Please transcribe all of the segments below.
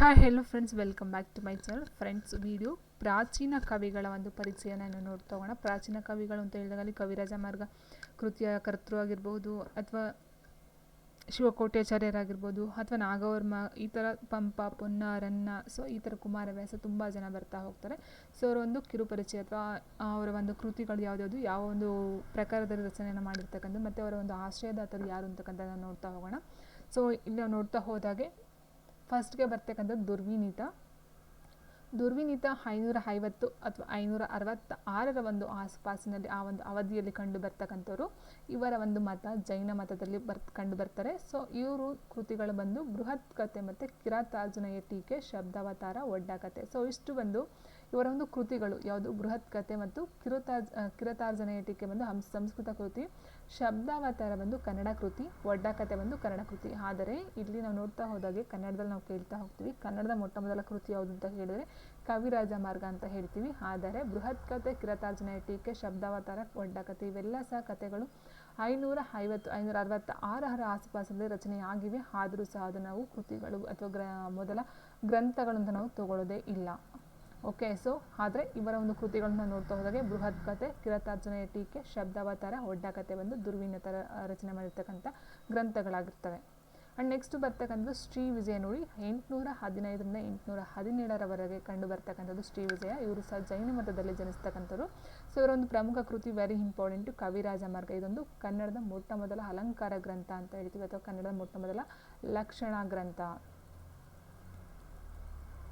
Hi hello friends welcome back to my channel friends video ಪ್ರಾಚೀನ ಕವಿಗಳ ಒಂದು ಪರಿಚಯನ ನೋಡ್ತಾ ಹೋಗೋಣ. ಪ್ರಾಚೀನ ಕವಿಗಳು ಅಂತ ಹೇಳಿದಾಗ ಅಲ್ಲಿ ಕವಿರಾಜ ಮಾರ್ಗ ಕೃತಿಯ ಕರ್ತೃ ಆಗಿರ್ಬೋದು ಅಥವಾ ಶಿವಕೋಟ್ಯಾಚಾರ್ಯರಾಗಿರ್ಬೋದು ಅಥವಾ ನಾಗವರ್ಮ, ಈ ಥರ ಪಂಪ, ಪೊನ್ನ ರನ್ನ ಸೊ ಈ ಥರ ಕುಮಾರವ್ಯಾಸ ತುಂಬ ಜನ ಬರ್ತಾ ಹೋಗ್ತಾರೆ. ಸೊ ಅವರ ಒಂದು ಕಿರುಪರಿಚಯ ಅಥವಾ ಅವರ ಒಂದು ಕೃತಿಗಳು ಯಾವುದ್ಯಾವುದು, ಯಾವ ಒಂದು ಪ್ರಕಾರದಲ್ಲಿ ರಚನೆಯನ್ನು ಮಾಡಿರ್ತಕ್ಕಂಥದ್ದು, ಮತ್ತು ಅವರ ಒಂದು ಆಶ್ರಯದಾತರು ಯಾರು ಅಂತಕ್ಕಂಥದ್ದನ್ನು ನೋಡ್ತಾ ಹೋಗೋಣ. ಸೊ ಇಲ್ಲಿ ನಾವು ನೋಡ್ತಾ ಹೋದಾಗೆ ಫಸ್ಟ್ಗೆ ಬರ್ತಕ್ಕಂಥದ್ದು ದುರ್ವಿನೀತ. ದುರ್ವಿನೀತ ಐನೂರ ಐವತ್ತು ಅಥವಾ ಐನೂರ ಅರವತ್ತ ಆರರ ಒಂದು ಆಸುಪಾಸಿನಲ್ಲಿ ಆ ಒಂದು ಅವಧಿಯಲ್ಲಿ ಕಂಡು ಬರ್ತಕ್ಕಂಥವ್ರು. ಇವರ ಒಂದು ಮತ ಜೈನ ಮತದಲ್ಲಿ ಬರ್ ಕಂಡು ಬರ್ತಾರೆ. ಸೊ ಇವರು ಕೃತಿಗಳು ಬಂದು ಬೃಹತ್ ಕಥೆ ಮತ್ತು ಕಿರಾತಾರ್ಜುನಯ ಟೀಕೆ ಶಬ್ದಾವತಾರ ಒಡ್ಡ ಕಥೆ ಸೊ ಇಷ್ಟು ಬಂದು ಇವರ ಒಂದು ಕೃತಿಗಳು ಯಾವುದು? ಬೃಹತ್ ಕಥೆ ಮತ್ತು ಕಿರುತಾರ್ಜ ಕಿರತಾರ್ಜನೆಯ ಟೀಕೆ ಬಂದು ಹಂ, ಸಂಸ್ಕೃತ ಕೃತಿ, ಶಬ್ದಾವತಾರ ಬಂದು ಕನ್ನಡ ಕೃತಿ ಒಡ್ಡ ಕಥೆ ಬಂದು ಕನ್ನಡ ಕೃತಿ. ಆದರೆ ಇಲ್ಲಿ ನಾವು ನೋಡ್ತಾ ಹೋದಾಗೆ ಕನ್ನಡದಲ್ಲಿ ನಾವು ಕೇಳ್ತಾ ಹೋಗ್ತೀವಿ, ಕನ್ನಡದ ಮೊಟ್ಟ ಮೊದಲ ಕೃತಿ ಯಾವುದು ಅಂತ ಹೇಳಿದರೆ ಕವಿರಾಜ ಮಾರ್ಗ ಅಂತ ಹೇಳ್ತೀವಿ. ಆದರೆ ಬೃಹತ್ ಕಥೆ ಕಿರತಾರ್ಜನೆಯ ಟೀಕೆ ಶಬ್ದಾವತಾರ ಒಡ್ಡ ಕಥೆ ಇವೆಲ್ಲ ಸಹ ಕಥೆಗಳು ಐನೂರ ಐವತ್ತು, ಐನೂರ ಅರವತ್ತ ಆರರ ಆಸುಪಾಸಲ್ಲಿ ರಚನೆಯಾಗಿವೆ. ಆದರೂ ಸಹ ಅದು ನಾವು ಕೃತಿಗಳು ಅಥವಾ ಗ್ರ, ಮೊದಲ ಗ್ರಂಥಗಳು ಅಂತ ನಾವು ತಗೊಳ್ಳೋದೇ ಇಲ್ಲ. ಓಕೆ ಸೊ ಆದರೆ ಇವರ ಒಂದು ಕೃತಿಗಳನ್ನ ನೋಡ್ತಾ ಹೋದಾಗೆ ಬೃಹತ್ ಕಥೆ ಕಿರತಾರ್ಜುನೆಯ ಟೀಕೆ ಶಬ್ದಾವತಾರ, ಒಡ್ಡ ಕಥೆ ಬಂದು ದುರ್ವಿನತರ ರಚನೆ ಮಾಡಿರ್ತಕ್ಕಂಥ ಗ್ರಂಥಗಳಾಗಿರ್ತವೆ. ಆ್ಯಂಡ್ ನೆಕ್ಸ್ಟ್ ಬರ್ತಕ್ಕಂಥದ್ದು ಶ್ರೀ ವಿಜಯ ನೋಡಿ ಎಂಟುನೂರ ಹದಿನೈದರಿಂದ ಎಂಟುನೂರ ಹದಿನೇಳರವರೆಗೆ ಕಂಡು ಬರ್ತಕ್ಕಂಥದ್ದು ಶ್ರೀ ವಿಜಯ. ಇವರು ಸಹ ಜೈನ ಮತದಲ್ಲಿ ಜನಿಸ್ತಕ್ಕಂಥವ್ರು. ಸೊ ಇವರ ಒಂದು ಪ್ರಮುಖ ಕೃತಿ ವೆರಿ ಇಂಪಾರ್ಟೆಂಟು ಕವಿರಾಜ ಮಾರ್ಗ. ಇದೊಂದು ಕನ್ನಡದ ಮೊಟ್ಟ ಮೊದಲ ಅಲಂಕಾರ ಗ್ರಂಥ ಅಂತ ಹೇಳ್ತೀವಿ, ಅಥವಾ ಕನ್ನಡದ ಮೊಟ್ಟ ಮೊದಲ ಲಕ್ಷಣ ಗ್ರಂಥ.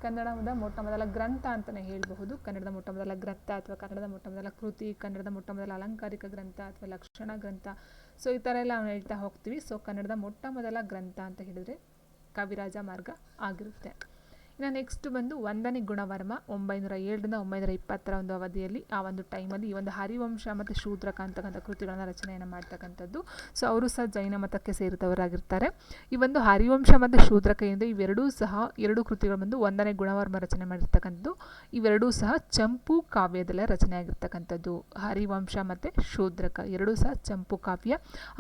ಕನ್ನಡದ ಮೊಟ್ಟ ಮೊದಲ ಗ್ರಂಥ ಅಂತಲೇ ಹೇಳಬಹುದು. ಕನ್ನಡದ ಮೊಟ್ಟ ಮೊದಲ ಗ್ರಂಥ ಅಥವಾ ಕನ್ನಡದ ಮೊಟ್ಟ ಮೊದಲ ಕೃತಿ, ಕನ್ನಡದ ಮೊಟ್ಟ ಮೊದಲ ಅಲಂಕಾರಿಕ ಗ್ರಂಥ ಅಥವಾ ಲಕ್ಷಣ ಗ್ರಂಥ. ಸೊ ಈ ಥರ ಎಲ್ಲ ನಾವು ಹೇಳ್ತಾ ಹೋಗ್ತೀವಿ. ಸೊ ಕನ್ನಡದ ಮೊಟ್ಟ ಮೊದಲ ಗ್ರಂಥ ಅಂತ ಹೇಳಿದರೆ ಕವಿರಾಜ ಮಾರ್ಗ ಆಗಿರುತ್ತೆ. ಇನ್ನು ನೆಕ್ಸ್ಟ್ ಬಂದು ಒಂದನೇ ಗುಣವರ್ಮ ಒಂಬೈನೂರ ಏಳರಿಂದ ಒಂಬೈನೂರ ಇಪ್ಪತ್ತರ ಒಂದು ಅವಧಿಯಲ್ಲಿ ಆ ಒಂದು ಟೈಮಲ್ಲಿ ಈ ಒಂದು ಹರಿವಂಶ ಮತ್ತು ಶೂದ್ರಕ ಅಂತಕ್ಕಂಥ ಕೃತಿಗಳನ್ನು ರಚನೆಯನ್ನು ಮಾಡ್ತಕ್ಕಂಥದ್ದು. ಸೊ ಅವರು ಸಹ ಜೈನ ಮತಕ್ಕೆ ಸೇರಿದವರಾಗಿರ್ತಾರೆ. ಈ ಒಂದು ಹರಿವಂಶ ಮತ್ತು ಶೂದ್ರಕ ಎಂದು ಇವೆರಡೂ ಸಹ ಎರಡು ಕೃತಿಗಳು ಬಂದು ಒಂದನೇ ಗುಣವರ್ಮ ರಚನೆ ಮಾಡಿರ್ತಕ್ಕಂಥದ್ದು. ಇವೆರಡೂ ಸಹ ಚಂಪು ಕಾವ್ಯದಲ್ಲೇ ರಚನೆ ಆಗಿರ್ತಕ್ಕಂಥದ್ದು. ಹರಿವಂಶ ಮತ್ತು ಶೂದ್ರಕ ಎರಡೂ ಸಹ ಚಂಪು ಕಾವ್ಯ.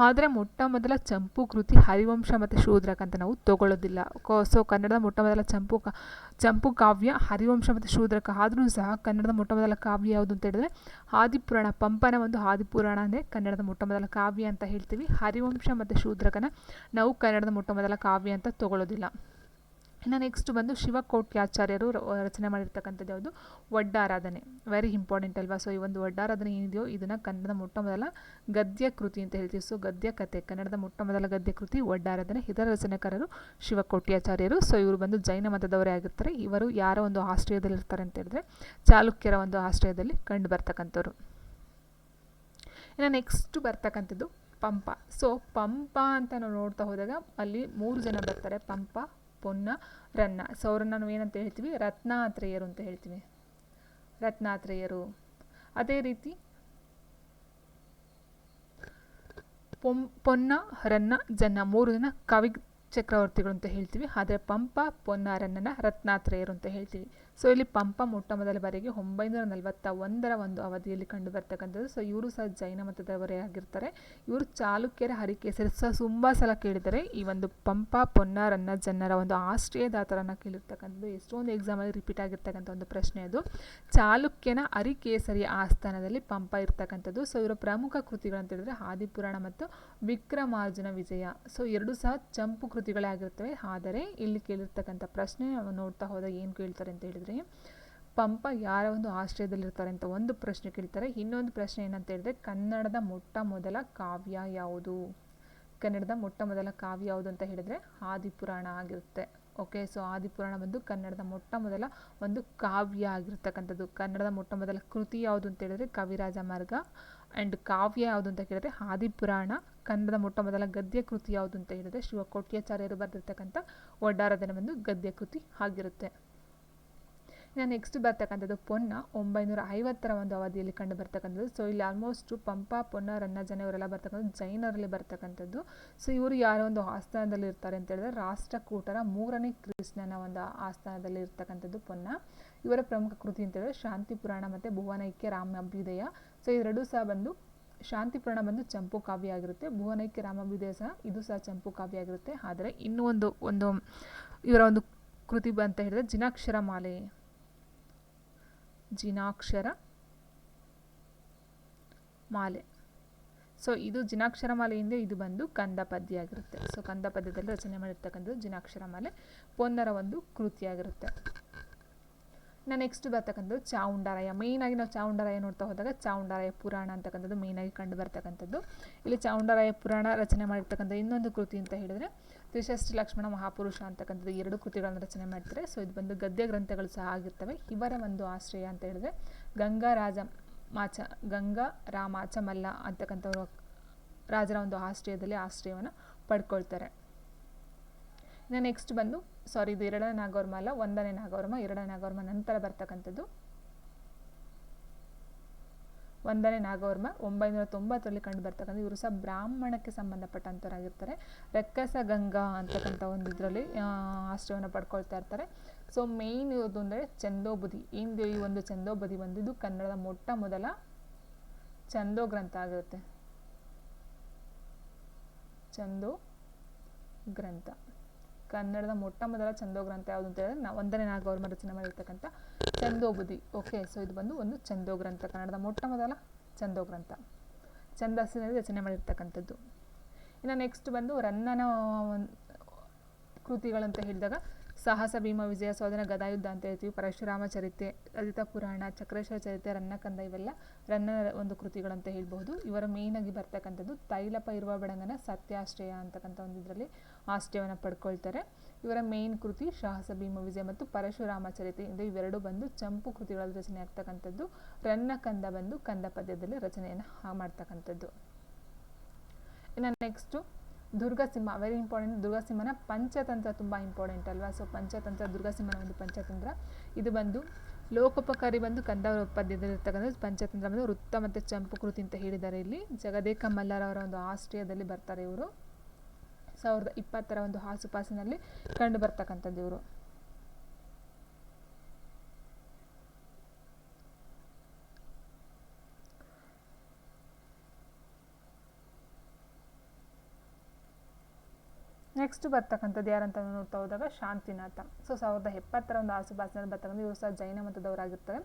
ಆದರೆ ಮೊಟ್ಟ ಮೊದಲ ಚಂಪು ಕೃತಿ ಹರಿವಂಶ ಮತ್ತು ಶೂದ್ರಕ ಅಂತ ನಾವು ತಗೊಳ್ಳೋದಿಲ್ಲ. ಸೊ ಕನ್ನಡದ ಮೊಟ್ಟ ಮೊದಲ ಚಂಪು ಚಂಪು ಕಾವ್ಯ, ಹರಿವಂಶ ಮತ್ತು ಶೂದ್ರಕ ಆದರೂ ಸಹ ಕನ್ನಡದ ಮೊಟ್ಟ ಮೊದಲ ಕಾವ್ಯ ಯಾವುದು ಅಂತ ಹೇಳಿದ್ರೆ ಆದಿಪುರಾಣ, ಪಂಪನ ಒಂದು ಆದಿಪುರಾಣ ಅಂದರೆ ಕನ್ನಡದ ಮೊಟ್ಟ ಮೊದಲ ಕಾವ್ಯ ಅಂತ ಹೇಳ್ತೀವಿ. ಹರಿವಂಶ ಮತ್ತು ಶೂದ್ರಕನ ನಾವು ಕನ್ನಡದ ಮೊಟ್ಟ ಮೊದಲ ಕಾವ್ಯ ಅಂತ ತಗೊಳ್ಳೋದಿಲ್ಲ ಇನ್ನು ನೆಕ್ಸ್ಟ್ ಬಂದು ಶಿವಕೋಟ್ಯಾಚಾರ್ಯರು ರಚನೆ ಮಾಡಿರ್ತಕ್ಕಂಥದ್ದು ಯಾವುದು? ಒಡ್ಡಾರಾಧನೆ ವೆರಿ ಇಂಪಾರ್ಟೆಂಟ್ ಅಲ್ವಾ? ಸೊ ಈ ಒಂದು ಒಡ್ಡಾರಾಧನೆ ಏನಿದೆಯೋ ಇದನ್ನು ಕನ್ನಡದ ಮೊಟ್ಟ ಮೊದಲ ಗದ್ಯ ಕೃತಿ ಅಂತ ಹೇಳ್ತೀವಿ. ಸೊ ಗದ್ಯ ಕಥೆ ಕನ್ನಡದ ಮೊಟ್ಟ ಮೊದಲ ಗದ್ಯ ಕೃತಿ ಒಡ್ಡಾರಾಧನೆ ಇದರ ರಚನೆಕಾರರು ಶಿವಕೋಟ್ಯಾಚಾರ್ಯರು. ಸೊ ಇವರು ಬಂದು ಜೈನ ಮತದವರೇ ಆಗಿರ್ತಾರೆ. ಇವರು ಯಾರ ಒಂದು ಆಶ್ರಯದಲ್ಲಿ ಇರ್ತಾರೆ ಅಂತ ಹೇಳಿದ್ರೆ ಚಾಲುಕ್ಯರ ಒಂದು ಆಶ್ರಯದಲ್ಲಿ ಕಂಡು ಬರ್ತಕ್ಕಂಥವ್ರು. ಇನ್ನು ನೆಕ್ಸ್ಟ್ ಬರ್ತಕ್ಕಂಥದ್ದು ಪಂಪ. ಸೊ ಪಂಪ ಅಂತ ನಾವು ನೋಡ್ತಾ ಹೋದಾಗ ಅಲ್ಲಿ ಮೂರು ಜನ ಬರ್ತಾರೆ. ಪಂಪ ಪೊನ್ನ ರನ್ನ ಸೊ ಅವ್ರನ್ನ ನಾವು ಏನಂತ ಹೇಳ್ತೀವಿ? ರತ್ನಾತ್ರೇಯರು ಅಂತ ಹೇಳ್ತೀವಿ. ರತ್ನಾತ್ರೇಯರು. ಅದೇ ರೀತಿ ಪೊಂ ಪೊನ್ನ ರನ್ನ ಜನ್ನ ಮೂರು ಜನ ಕವಿ ಚಕ್ರವರ್ತಿಗಳು ಅಂತ ಹೇಳ್ತೀವಿ. ಆದರೆ ಪಂಪ ಪೊನ್ನ ರನ್ನನ ರತ್ನಾತ್ರೇಯರು ಅಂತ ಹೇಳ್ತೀವಿ. ಸೊ ಇಲ್ಲಿ ಪಂಪ ಮೊಟ್ಟ ಮೊದಲ ಬಾರಿಗೆ ಒಂಬೈನೂರ ನಲವತ್ತ ಒಂದರ ಒಂದು ಅವಧಿಯಲ್ಲಿ ಕಂಡು ಬರ್ತಕ್ಕಂಥದ್ದು ಸೊ ಇವರು ಸಹ ಜೈನ ಮತದವರೇ ಆಗಿರ್ತಾರೆ. ಇವರು ಚಾಲುಕ್ಯರ ಹರಿಕೇಸರಿ ಸಹ ತುಂಬ ಸಲ ಕೇಳಿದ್ದಾರೆ. ಈ ಒಂದು ಪಂಪ ಪೊನ್ನಾರನ್ನ ಜನರ ಒಂದು ಆಶ್ರಯದಾತರನ್ನು ಕೇಳಿರ್ತಕ್ಕಂಥದ್ದು ಎಷ್ಟೊಂದು ಎಕ್ಸಾಮಲ್ಲಿ ರಿಪೀಟ್ ಆಗಿರ್ತಕ್ಕಂಥ ಒಂದು ಪ್ರಶ್ನೆ ಅದು. ಚಾಲುಕ್ಯನ ಹರಿಕೇಸರಿಯ ಆಸ್ಥಾನದಲ್ಲಿ ಪಂಪ ಇರ್ತಕ್ಕಂಥದ್ದು. ಸೊ ಇವರ ಪ್ರಮುಖ ಕೃತಿಗಳು ಅಂತ ಹೇಳಿದ್ರೆ ಆದಿಪುರಾಣ ಮತ್ತು ವಿಕ್ರಮಾರ್ಜುನ ವಿಜಯ. ಸೊ ಎರಡು ಸಹ ಚಂಪು ಕೃತಿಗಳೇ ಆಗಿರ್ತವೆ. ಆದರೆ, ಇಲ್ಲಿ ಕೇಳಿರ್ತಕ್ಕಂಥ ಪ್ರಶ್ನೆ ನೋಡ್ತಾ ಹೋದಾಗ ಏನು ಕೇಳ್ತಾರೆ ಅಂತ ಹೇಳಿದರೆ ಪಂಪ ಯಾರ ಒಂದು ಆಶ್ರಯದಲ್ಲಿರ್ತಾರೆ ಅಂತ ಒಂದು ಪ್ರಶ್ನೆ ಕೇಳ್ತಾರೆ. ಇನ್ನೊಂದು ಪ್ರಶ್ನೆ ಏನಂತ ಹೇಳಿದ್ರೆ, ಕನ್ನಡದ ಮೊಟ್ಟ ಮೊದಲ ಕಾವ್ಯ ಯಾವುದು? ಕನ್ನಡದ ಮೊಟ್ಟ ಮೊದಲ ಕಾವ್ಯ ಯಾವುದು ಅಂತ ಹೇಳಿದರೆ, ಆದಿಪುರಾಣ ಆಗಿರುತ್ತೆ. ಓಕೆ ಸೊ ಆದಿಪುರಾಣ ಬಂದು ಕನ್ನಡದ ಮೊಟ್ಟ ಮೊದಲ ಒಂದು ಕಾವ್ಯ ಆಗಿರ್ತಕ್ಕಂಥದ್ದು. ಕನ್ನಡದ ಮೊಟ್ಟ ಮೊದಲ ಕೃತಿ ಯಾವುದು ಅಂತ ಹೇಳಿದ್ರೆ, ಕವಿರಾಜ ಮಾರ್ಗ. ಆ್ಯಂಡ್ ಕಾವ್ಯ ಯಾವುದು ಅಂತ ಕೇಳಿದ್ರೆ, ಆದಿಪುರಾಣ. ಕನ್ನಡದ ಮೊಟ್ಟ ಮೊದಲ ಗದ್ಯ ಕೃತಿ ಯಾವುದು ಅಂತ ಹೇಳಿದ್ರೆ, ಶಿವಕೋಟ್ಯಾಚಾರ್ಯರು ಬರೆದಿರ್ತಕ್ಕಂಥ ಒಡ್ಡಾರದನ ಒಂದು ಗದ್ಯ ಕೃತಿ ಆಗಿರುತ್ತೆ. ಇನ್ನು ನೆಕ್ಸ್ಟ್ ಬರ್ತಕ್ಕಂಥದ್ದು ಪೊನ್ನ ಒಂಬೈನೂರ ಐವತ್ತರ ಒಂದು ಅವಧಿಯಲ್ಲಿ ಕಂಡು ಬರ್ತಕ್ಕಂಥದ್ದು. ಸೊ ಇಲ್ಲಿ ಆಲ್ಮೋಸ್ಟು ಪಂಪ, ಪೊನ್ನ, ರನ್ನ, ಜನ ಇವರೆಲ್ಲ ಬರ್ತಕ್ಕಂಥದ್ದು, ಜೈನರಲ್ಲಿ ಬರ್ತಕ್ಕಂಥದ್ದು. ಸೊ ಇವರು ಯಾರೋ ಒಂದು ಆಸ್ಥಾನದಲ್ಲಿ ಇರ್ತಾರೆ ಅಂತ ಹೇಳಿದ್ರೆ ರಾಷ್ಟ್ರಕೂಟರ ಮೂರನೇ ಕೃಷ್ಣನ ಒಂದು ಆಸ್ಥಾನದಲ್ಲಿ ಇರ್ತಕ್ಕಂಥದ್ದು ಪೊನ್ನ. ಇವರ ಪ್ರಮುಖ ಕೃತಿ ಅಂತ ಹೇಳಿದ್ರೆ ಶಾಂತಿ ಪುರಾಣ ಮತ್ತು ಭುವನೈಕ್ಯ ರಾಮಾಭ್ಯುದಯ. ಸೊ ಇವೆರಡೂ ಸಹ ಬಂದು ಶಾಂತಿ ಪುರಾಣ ಬಂದು ಚಂಪು ಕಾವ್ಯ ಆಗಿರುತ್ತೆ. ಭುವನೈಕ್ಯ ರಾಮಾಭ್ಯುದಯ ಸಹ ಇದು ಸಹ ಚಂಪು ಕಾವ್ಯ ಆಗಿರುತ್ತೆ. ಆದರೆ ಇನ್ನೂ ಒಂದು ಒಂದು ಇವರ ಒಂದು ಕೃತಿ ಅಂತ ಹೇಳಿದ್ರೆ ಜಿನಾಕ್ಷರ ಮಾಲೆ. ಜಿನಾಕ್ಷರ ಮಾಲೆ. ಸೊ ಇದು ಜಿನಾಕ್ಷರ ಮಾಲೆಯಿಂದ ಇದು ಬಂದು ಕಂದ ಪದ್ಯ ಆಗಿರುತ್ತೆ ಸೊ ಕಂದ ಪದ್ಯದಲ್ಲಿ ರಚನೆ ಮಾಡಿರ್ತಕ್ಕಂಥದ್ದು ಜಿನಾಕ್ಷರ ಮಾಲೆ. ಪೊನ್ನರ ಒಂದು ಕೃತಿಯಾಗಿರುತ್ತೆ. ನಾನು ನೆಕ್ಸ್ಟ್ ಬರ್ತಕ್ಕಂಥದ್ದು ಚಾವುಂಡರಾಯ. ಮೇಯ್ನಾಗಿ ನಾವು ಚಾವುಂಡರಾಯ ನೋಡ್ತಾ ಹೋದಾಗ ಚಾವುಂಡಾರಾಯ ಪುರಾಣ ಅಂತಕ್ಕಂಥದ್ದು ಮೇಯ್ನಾಗಿ ಕಂಡು ಬರ್ತಕ್ಕಂಥದ್ದು. ಇಲ್ಲಿ ಚಾವುಂಡಾರಾಯ ಪುರಾಣ ರಚನೆ ಮಾಡಿರ್ತಕ್ಕಂಥ ಇನ್ನೊಂದು ಕೃತಿ ಅಂತ ಹೇಳಿದರೆ ತ್ರಿಶಸ್ತಿ ಲಕ್ಷ್ಮಣ ಮಹಾಪುರುಷ ಅಂತಕ್ಕಂಥದ್ದು ಎರಡು ಕೃತಿಗಳನ್ನು ರಚನೆ ಮಾಡ್ತಾರೆ. ಸೊ ಇದು ಬಂದು ಗದ್ಯ ಗ್ರಂಥಗಳು ಸಹ ಆಗಿರ್ತವೆ. ಇವರ ಒಂದು ಆಶ್ರಯ ಅಂತ ಹೇಳಿದ್ರೆ ಗಂಗಾ ರಾಜ ಮಾಚ, ಗಂಗಾ ರಾಮಾಚ ಮಲ್ಲ ಅಂತಕ್ಕಂಥವ್ರು ರಾಜರ ಒಂದು ಆಶ್ರಯದಲ್ಲಿ ಆಶ್ರಯವನ್ನು ಪಡ್ಕೊಳ್ತಾರೆ. ಇನ್ನು ನೆಕ್ಸ್ಟ್ ಬಂದು ಸಾರಿ ಇದು ಎರಡನೇ ನಾಗವರ್ಮ ಅಲ್ಲ, ಒಂದನೇ ನಾಗವರ್ಮ, ಎರಡನೇ ನಾಗವರ್ಮ ನಂತರ ಬರ್ತಕ್ಕಂಥದ್ದು. ಒಂದನೇ ನಾಗವರ್ಮ ಒಂಬೈನೂರ ತೊಂಬತ್ತರಲ್ಲಿ ಕಂಡು ಬರ್ತಕ್ಕಂಥ ಇವರು ಸಹ ಬ್ರಾಹ್ಮಣಕ್ಕೆ ಸಂಬಂಧಪಟ್ಟಂಥವರಾಗಿರ್ತಾರೆ. ರಕ್ಕಸ ಗಂಗಾ ಅಂತಕ್ಕಂಥ ಒಂದು ಇದರಲ್ಲಿ ಆಶ್ರಯವನ್ನು ಪಡ್ಕೊಳ್ತಾ ಇರ್ತಾರೆ. ಸೊ ಮೇಯ್ನ್ ಇರೋದು ಅಂದರೆ ಚಂದೋಬುದಿ ಹಿಂದೆ ಈ ಒಂದು ಚಂದೋಬುದಿ ಬಂದಿದ್ದು ಕನ್ನಡದ ಮೊಟ್ಟ ಮೊದಲ ಚಂದೋ ಗ್ರಂಥ ಆಗಿರುತ್ತೆ. ಚಂದೋ ಗ್ರಂಥ. ಕನ್ನಡದ ಮೊಟ್ಟ ಮೊದಲ ಚಂದೋ ಗ್ರಂಥ ಯಾವುದು ಅಂತ ಹೇಳಿದ್ರೆ ನಾವು ಒಂದನೇ ನಾಗವರ್ಮ ರಚನೆ ಮಾಡಿರ್ತಕ್ಕಂಥ ಚಂದೋಬುದಿ ಓಕೆ ಸೊ ಇದು ಬಂದು ಒಂದು ಚಂದೋ ಗ್ರಂಥ ಕನ್ನಡದ ಮೊಟ್ಟ ಮೊದಲ ಚಂದೋ ಗ್ರಂಥ ಛಂದಸ್ಸಿನಲ್ಲಿ ರಚನೆ ಮಾಡಿರ್ತಕ್ಕಂಥದ್ದು. ಇನ್ನು ನೆಕ್ಸ್ಟ್ ಬಂದು ರನ್ನನ ಕೃತಿಗಳಂತ ಹೇಳಿದಾಗ, ಸಾಹಸ, ಭೀಮ, ವಿಜಯ ಸೋದನ ಗದಾಯುದ್ಧ ಅಂತ ಹೇಳ್ತೀವಿ ಪರಶುರಾಮ ಚರಿತೆ ಲಲಿತ ಪುರಾಣ ಚಕ್ರೇಶ್ವರ ಚರಿತೆ, ರನ್ನಕಂದ ಇವೆಲ್ಲ ರನ್ನನ ಒಂದು ಕೃತಿಗಳಂತ ಹೇಳ್ಬಹುದು. ಇವರ ಆಗಿ ಬರ್ತಕ್ಕಂಥದ್ದು ತೈಲಪ ಇರುವ ಬೆಡಂಗನ ಸತ್ಯಾಶ್ರಯ ಅಂತಕ್ಕಂಥ ಒಂದು ಇದರಲ್ಲಿ ಆಶ್ರಯವನ್ನು ಪಡ್ಕೊಳ್ತಾರೆ. ಇವರ ಮೇನ್ ಕೃತಿ ಸಾಹಸ ಭೀಮ ವಿಜಯ ಮತ್ತು ಪರಶುರಾಮ ಚರಿತೆ. ಇದು ಇವೆರಡು ಬಂದು ಚಂಪು ಕೃತಿಗಳಲ್ಲಿ ರಚನೆ ಆಗ್ತಕ್ಕಂಥದ್ದು. ರನ್ನ ಕಂದ ಬಂದು ಕಂದ ಪದ್ಯದಲ್ಲಿ ರಚನೆಯನ್ನು ಮಾಡ್ತಕ್ಕಂಥದ್ದು. ಇನ್ನು ನೆಕ್ಸ್ಟು ದುರ್ಗಸಿಂಹ ವೆರಿ ಇಂಪಾರ್ಟೆಂಟ್ ದುರ್ಗಸಿಂಹನ ಪಂಚತಂತ್ರ ತುಂಬ ಇಂಪಾರ್ಟೆಂಟ್ ಅಲ್ವಾ? ಸೊ ಪಂಚತಂತ್ರ ದುರ್ಗಸಿಂಹನ ಒಂದು ಪಂಚತಂತ್ರ. ಇದು ಬಂದು ಲೋಕೋಪಕಾರಿ ಬಂದು ಕಂದ ಪದ್ಯದಲ್ಲಿರ್ತಕ್ಕಂಥದ್ದು ಪಂಚತಂತ್ರ ಬಂದು ವೃತ್ತ ಮತ್ತು ಚಂಪು ಕೃತಿ ಅಂತ ಹೇಳಿದ್ದಾರೆ ಇಲ್ಲಿ. ಜಗದೇಕ ಮಲ್ಲರವರ ಒಂದು ಆಶ್ರಯದಲ್ಲಿ ಬರ್ತಾರೆ ಇವರು. ಸಾವಿರದ ಇಪ್ಪತ್ತರ ಒಂದು ಆಸುಪಾಸಿನಲ್ಲಿ ಕಂಡು ಬರ್ತಕ್ಕಂಥದ್ದು ಇವರು. ನೆಕ್ಸ್ಟ್ ಬರ್ತಕ್ಕಂಥದ್ದು ಯಾರಂತ ನೋಡ್ತಾ ಹೋದಾಗ ಶಾಂತಿನಾಥ. ಸೊ, ಸಾವಿರದ ಎಪ್ಪತ್ತರ ಒಂದು ಆಸುಪಾಸಿನಲ್ಲಿ ಬರ್ತಕ್ಕಂಥ ಇವರು ಸಹ ಜೈನ ಮತದವರಾಗಿರ್ತಾರೆ.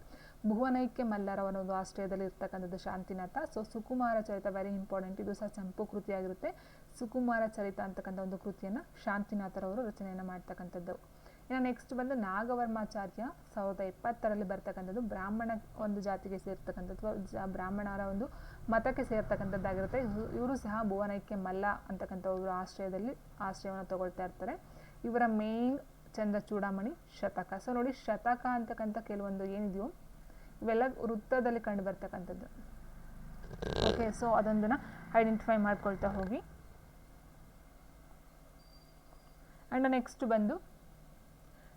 ಭುವನೈಕ್ಯ ಮಲ್ಲರವರ ಒಂದು ಆಶ್ರಯದಲ್ಲಿ ಇರ್ತಕ್ಕಂಥದ್ದು Shantinatha. So, Sukumara Charita very important ಇದು ಸಹ ಚಂಪು ಕೃತಿಯಾಗಿರುತ್ತೆ ಸುಕುಮಾರ ಚರಿತ ಅಂತಕ್ಕಂಥ ಒಂದು ಕೃತಿಯನ್ನು ಶಾಂತಿನಾಥರವರು ರಚನೆಯನ್ನು ಮಾಡ್ತಕ್ಕಂಥದ್ದು. ಇನ್ನು ನೆಕ್ಸ್ಟ್ ಬಂದು ನಾಗವರ್ಮಾಚಾರ್ಯ ಸಾವಿರದ ಇಪ್ಪತ್ತರಲ್ಲಿ ಬರ್ತಕ್ಕಂಥದ್ದು ಬ್ರಾಹ್ಮಣ ಒಂದು ಜಾತಿಗೆ ಸೇರ್ತಕ್ಕಂಥದ್ದು, ಅಥವಾ ಬ್ರಾಹ್ಮಣರ ಒಂದು ಮತಕ್ಕೆ ಸೇರ್ತಕ್ಕಂಥದ್ದಾಗಿರುತ್ತೆ. ಇವ್ರು- ಇವರು ಸಹ ಭುವನೈಕ್ಯ ಮಲ್ಲ ಅಂತಕ್ಕಂಥ ಒಬ್ಬರು ಆಶ್ರಯದಲ್ಲಿ ಆಶ್ರಯವನ್ನು ತಗೊಳ್ತಾ ಇರ್ತಾರೆ. ಇವರ ಮೇನ್ ಚಂದ್ರ ಚೂಡಾಮಣಿ ಶತಕ. ಸೊ ನೋಡಿ ಶತಕ ಅಂತಕ್ಕಂಥ ಕೆಲವೊಂದು ಏನಿದೆಯೋ, ಇವೆಲ್ಲ ವೃತ್ತದಲ್ಲಿ ಕಂಡು ಬರ್ತಕ್ಕಂಥದ್ದು. ಓಕೆ ಸೊ ಅದೊಂದನ್ನು ಐಡೆಂಟಿಫೈ ಮಾಡ್ಕೊಳ್ತಾ ಹೋಗಿ. ಆ್ಯಂಡ್ ನೆಕ್ಸ್ಟ್ ಬಂದು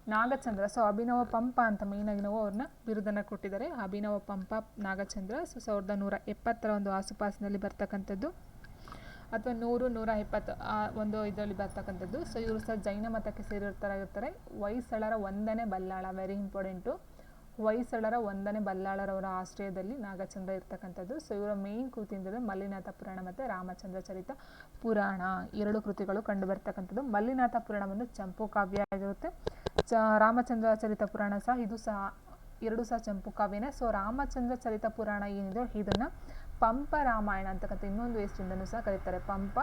ನಾಗಚಂದ್ರ. ಸೊ ಅಭಿನವ ಪಂಪ ಅಂತ ಮೇಯ್ನಾಗಿ ನಾವು ಅವ್ರನ್ನ ಬಿರುದನ್ನು ಕೊಟ್ಟಿದ್ದಾರೆ. ಅಭಿನವ ಪಂಪ ನಾಗಚಂದ್ರ. ಸೊ ಸಾವಿರದ ನೂರ ಎಪ್ಪತ್ತರ ಒಂದು ಆಸುಪಾಸಿನಲ್ಲಿ ಬರ್ತಕ್ಕಂಥದ್ದು. ಅಥವಾ ನೂರು, ನೂರ ಎಪ್ಪತ್ತು, ಆ ಒಂದು ಇದರಲ್ಲಿ ಬರ್ತಕ್ಕಂಥದ್ದು. ಸೊ ಇವರು ಸಹ ಜೈನ ಮತಕ್ಕೆ ಸೇರಿರ್ತಾರಾಗಿರ್ತಾರೆ. ಹೊಯ್ಸಳರ ಒಂದನೇ ಬಲ್ಲಾಳ. ವೆರಿ ಇಂಪಾರ್ಟೆಂಟು ಹೊಯ್ಸಳರ ಒಂದನೇ ಬಲ್ಲಾಳರವರ ಆಶ್ರಯದಲ್ಲಿ ನಾಗಚಂದ್ರ ಇರ್ತಕ್ಕಂಥದ್ದು. ಸೊ ಇವರ ಮೇನ್ ಕೃತಿ ಅಂದರೆ ಮಲ್ಲಿನಾಥ ಪುರಾಣ ಮತ್ತು ರಾಮಚಂದ್ರ ಚರಿತ ಪುರಾಣ. ಎರಡು ಕೃತಿಗಳು ಕಂಡು ಬರ್ತಕ್ಕಂಥದ್ದು. ಮಲ್ಲಿನಾಥ ಪುರಾಣ ಒಂದು ಚಂಪು ಕಾವ್ಯ ಆಗಿರುತ್ತೆ. ಚ, ರಾಮಚಂದ್ರ ಚರಿತ ಪುರಾಣ ಸಹ ಇದು ಸಹ ಎರಡು ಸಹ ಚಂಪು ಕಾವ್ಯನೇ. ಸೊ ರಾಮಚಂದ್ರ ಚರಿತ ಪುರಾಣ ಏನಿದೆ ಇದನ್ನು ಪಂಪ ರಾಮಾಯಣ ಅಂತಕ್ಕಂಥ ಇನ್ನೊಂದು ಹೆಸರಿಂದನೂ ಸಹ ಕರೀತಾರೆ. ಪಂಪ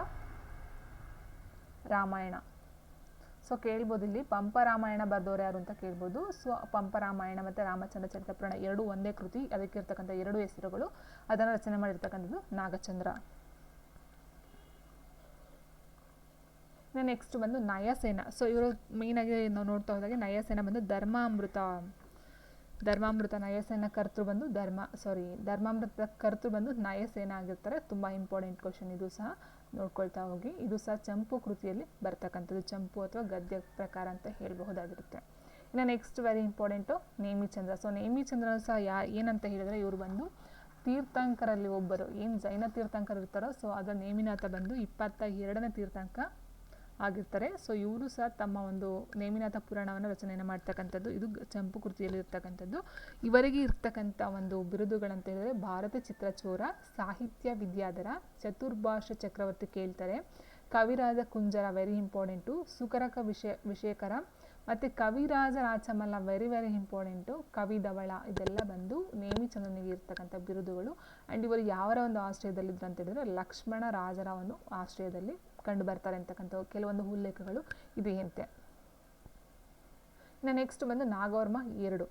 ರಾಮಾಯಣ. ಸೊ ಕೇಳ್ಬೋದು ಇಲ್ಲಿ ಪಂಪ ರಾಮಾಯಣ ಬರೆದವ್ರು ಯಾರು ಅಂತ ಕೇಳ್ಬೋದು. ಸೊ ಪಂಪ ರಾಮಾಯಣ ಮತ್ತು ರಾಮಚಂದ್ರ ಚರಿತ ಪುರಾಣ ಎರಡು ಒಂದೇ ಕೃತಿ ಅದಕ್ಕೆ ಇರ್ತಕ್ಕಂಥ ಎರಡು ಹೆಸರುಗಳು. ಅದನ್ನು ರಚನೆ ಮಾಡಿರ್ತಕ್ಕಂಥದ್ದು ನಾಗಚಂದ್ರ. ನೆಕ್ಸ್ಟ್ ಬಂದು ನಯಸೇನ. ಸೊ ಇವರು ಮೇಯ್ನಾಗಿ ನಾವು ನೋಡ್ತಾ ಹೋದಾಗ ನಯಸೇನ ಬಂದು ಧರ್ಮಾಮೃತ. ಧರ್ಮಾಮೃತ, ನಯಸೇನ ಕರ್ತೃ ಬಂದು ಧರ್ಮ ಸಾರಿ ಧರ್ಮಾಮೃತ ಕರ್ತೃ ಬಂದು ನಯಸೇನ ಆಗಿರ್ತಾರೆ. ತುಂಬ ಇಂಪಾರ್ಟೆಂಟ್ ಕ್ವಶನ್ ಇದು ಸಹ. ನೋಡ್ಕೊಳ್ತಾ ಹೋಗಿ. ಇದು ಸಹ ಚಂಪು ಕೃತಿಯಲ್ಲಿ ಬರ್ತಕ್ಕಂಥದ್ದು. ಚಂಪು ಅಥವಾ ಗದ್ಯ ಪ್ರಕಾರ ಅಂತ ಹೇಳಬಹುದಾಗಿರುತ್ತೆ. ಇನ್ನು next very important Nemichandra so Nemichandra ಸಹ ಯಾ, ಏನಂತ ಹೇಳಿದರೆ ಇವರು ಬಂದು ತೀರ್ಥಂಕರಲ್ಲಿ ಒಬ್ಬರು. ಏನು ಜೈನ ತೀರ್ಥಂಕರು ಇರ್ತಾರೋ ಸೊ ಅದರ ನೇಮಿನಾಥ ಬಂದು ಇಪ್ಪತ್ತ ಎರಡನೇ ತೀರ್ಥಂಕ ಆಗಿರ್ತಾರೆ. ಸೊ ಇವರು ಸಹ ತಮ್ಮ ಒಂದು ನೇಮಿನಾಥ ಪುರಾಣವನ್ನು ರಚನೆಯನ್ನು ಮಾಡ್ತಕ್ಕಂಥದ್ದು, ಇದು ಚಂಪು ಕೃತಿಯಲ್ಲಿ ಇರ್ತಕ್ಕಂಥದ್ದು. ಇವರಿಗೆ ಇರ್ತಕ್ಕಂಥ ಒಂದು ಬಿರುದುಗಳಂತ ಹೇಳಿದ್ರೆ ಭಾರತ ಚಿತ್ರಚೋರ, ಸಾಹಿತ್ಯ ವಿದ್ಯಾಧರ, ಚತುರ್ಭಾಷ ಚಕ್ರವರ್ತಿ ಕೇಳ್ತಾರೆ. ಕವಿರಾಜ ಕುಂಜರ ವೆರಿ ಇಂಪಾರ್ಟೆಂಟು ಸುಕರಕ ವಿಷಯ ವಿಷಯಕರ ಮತ್ತು Kaviraja Rachamalla very very important ಕವಿದವಳ ಇದೆಲ್ಲ ಬಂದು ನೇಮಿಚಂದ್ರನಿಗೆ ಇರ್ತಕ್ಕಂಥ ಬಿರುದುಗಳು. ಆ್ಯಂಡ್ ಇವರು ಯಾವರ ಒಂದು ಆಶ್ರಯದಲ್ಲಿದ್ದರು ಅಂತ ಹೇಳಿದ್ರೆ ಲಕ್ಷ್ಮಣ ರಾಜರ ಒಂದು ಆಶ್ರಯದಲ್ಲಿ ಕಂಡು ಬರ್ತಾರೆ ಅಂತಕ್ಕಂಥ ಕೆಲವೊಂದು ಉಲ್ಲೇಖಗಳು ಇದೆಯಂತೆ ಇನ್ನು ನೆಕ್ಸ್ಟ್ ಬಂದು ನಾಗವರ್ಮ ಎರಡು.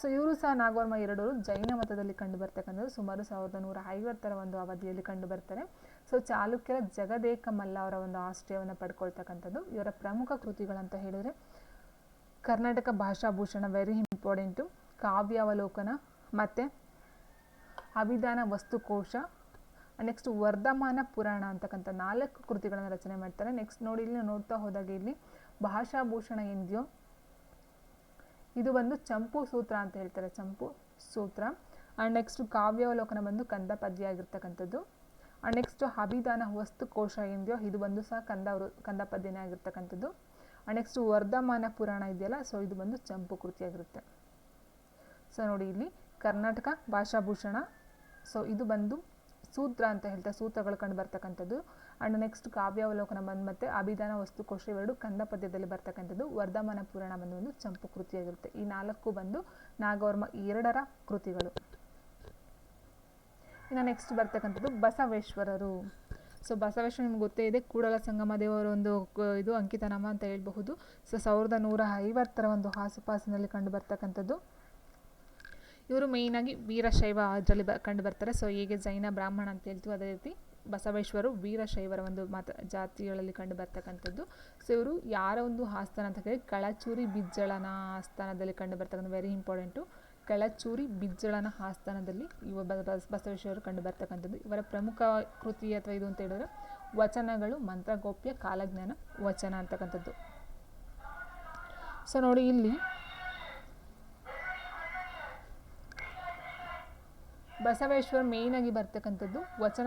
ಸೊ ಇವರು ಸಹ ನಾಗವರ್ಮ ಎರಡರು ಜೈನ ಮತದಲ್ಲಿ ಕಂಡು ಬರ್ತಕ್ಕಂಥದ್ದು ಸುಮಾರು ಸಾವಿರದ ನೂರ ಐವತ್ತರ ಒಂದು ಅವಧಿಯಲ್ಲಿ ಕಂಡು ಬರ್ತಾರೆ. ಸೊ ಚಾಲುಕ್ಯರ ಜಗದೇಕ ಮಲ್ಲ ಅವರ ಒಂದು ಆಶ್ರಯವನ್ನು ಪಡ್ಕೊಳ್ತಕ್ಕಂಥದ್ದು ಇವರ ಪ್ರಮುಖ ಕೃತಿಗಳಂತ ಹೇಳಿದರೆ, ಕರ್ನಾಟಕ ಭಾಷಾಭೂಷಣ ವೆರಿ ಇಂಪಾರ್ಟೆಂಟು ಕಾವ್ಯಾವಲೋಕನ, ಮತ್ತು ಅಭಿಧಾನ ವಸ್ತುಕೋಶ ನೆಕ್ಸ್ಟ್ ವರ್ಧಮಾನ ಪುರಾಣ ಅಂತಕ್ಕಂಥ ನಾಲ್ಕು ಕೃತಿಗಳನ್ನು ರಚನೆ ಮಾಡ್ತಾರೆ. ನೆಕ್ಸ್ಟ್ ನೋಡಿ, ಇಲ್ಲಿ ನೋಡ್ತಾ ಹೋದಾಗ ಇಲ್ಲಿ ಭಾಷಾಭೂಷಣ ಏನಿದೆಯೋ ಇದು ಬಂದು ಚಂಪು ಸೂತ್ರ ಅಂತ ಹೇಳ್ತಾರೆ, ಚಂಪು ಸೂತ್ರ. ಆ್ಯಂಡ್ ನೆಕ್ಸ್ಟ್ ಕಾವ್ಯಾವಲೋಕನ ಬಂದು ಕಂದ ಪದ್ಯ ಆಗಿರ್ತಕ್ಕಂಥದ್ದು ಆ್ಯಂಡ್ ನೆಕ್ಸ್ಟ್ ಅಭಿಧಾನ ವಸ್ತುಕೋಶ ಏನಿದೆಯೋ ಇದು ಬಂದು ಸಹ ಕಂದ ಕಂದ ಪದ್ಯನೇ ಆಗಿರ್ತಕ್ಕಂಥದ್ದು. ಆ್ಯಂಡ್ ನೆಕ್ಸ್ಟ್ ವರ್ಧಮಾನ ಪುರಾಣ ಇದೆಯಲ್ಲ ಸೊ ಇದು ಬಂದು ಚಂಪು ಕೃತಿಯಾಗಿರುತ್ತೆ. ಸೊ ನೋಡಿ, ಇಲ್ಲಿ ಕರ್ನಾಟಕ ಭಾಷಾಭೂಷಣ ಸೊ ಇದು ಬಂದು ಸೂತ್ರ ಅಂತ ಹೇಳ್ತಾರೆ ಸೂತ್ರಗಳು ಕಂಡು ಬರ್ತಕ್ಕಂಥದ್ದು. ಆ್ಯಂಡ್ ನೆಕ್ಸ್ಟ್ ಕಾವ್ಯಾವಲೋಕನ ಬಂದು ಮತ್ತು ಅಭಿಧಾನ ವಸ್ತುಕೋಶ ಇವೆರಡು ಕಂದ ಪದ್ಯದಲ್ಲಿ ಬರ್ತಕ್ಕಂಥದ್ದು. ವರ್ಧಮಾನ ಪುರಾಣ ಬಂದು ಒಂದು ಚಂಪು ಕೃತಿಯಾಗಿರುತ್ತೆ. ಈ ನಾಲ್ಕು ಬಂದು ನಾಗವರ್ಮ ಎರಡರ ಕೃತಿಗಳು. ಇನ್ನು ನೆಕ್ಸ್ಟ್ ಬರ್ತಕ್ಕಂಥದ್ದು ಬಸವೇಶ್ವರರು. ಸೊ ಬಸವೇಶ್ವರ ನಿಮ್ಗೆ ಗೊತ್ತೇ ಇದೆ, ಕೂಡಲ ಸಂಗಮ ದೇವರ ಒಂದು ಇದು ಅಂಕಿತನಾಮ ಅಂತ ಹೇಳ್ಬಹುದು. ಸೊ ಸಾವಿರದ ನೂರ ಐವತ್ತರ ಒಂದು ಆಸುಪಾಸಿನಲ್ಲಿ ಕಂಡು ಬರ್ತಕ್ಕಂಥದ್ದು. ಇವರು ಮೇಯ್ನಾಗಿ ವೀರಶೈವ ಅದರಲ್ಲಿ ಬ, ಕಂಡು ಬರ್ತಾರೆ. ಸೊ ಹೇಗೆ ಜೈನ, ಬ್ರಾಹ್ಮಣ ಅಂತ ಹೇಳ್ತೀವಿ. ಅದೇ ರೀತಿ ಬಸವೇಶ್ವರು ವೀರಶೈವರ ಒಂದು ಮಾತ, ಜಾತಿಗಳಲ್ಲಿ ಕಂಡು ಬರ್ತಕ್ಕಂಥದ್ದು. ಸೊ ಇವರು ಯಾರ ಒಂದು ಆಸ್ಥಾನ ಅಂತ ಕೇಳಿ ಕಳಚೂರಿ ಬಿಜ್ಜಳನ ಆಸ್ಥಾನದಲ್ಲಿ ಕಂಡು ಬರ್ತಕ್ಕಂಥ ವೆರಿ ಇಂಪಾರ್ಟೆಂಟು ಕಳಚೂರಿ ಬಿಜ್ಜಳನ ಆಸ್ಥಾನದಲ್ಲಿ ಇವ ಬಸವೇಶ್ವರರು ಕಂಡು ಬರ್ತಕ್ಕಂಥದ್ದು. ಇವರ ಪ್ರಮುಖ ಕೃತಿ ಅಥವಾ ಇದು ಅಂತ ಹೇಳಿದ್ರೆ ವಚನಗಳು, ಮಂತ್ರಗೋಪ್ಯ, ಕಾಲಜ್ಞಾನ, ವಚನ ಅಂತಕ್ಕಂಥದ್ದು. ಸೊ ನೋಡಿ ಇಲ್ಲಿ ಬಸವೇಶ್ವರ ಮೇಯ್ನಾಗಿ ಬರ್ತಕ್ಕಂಥದ್ದು ವಚನ,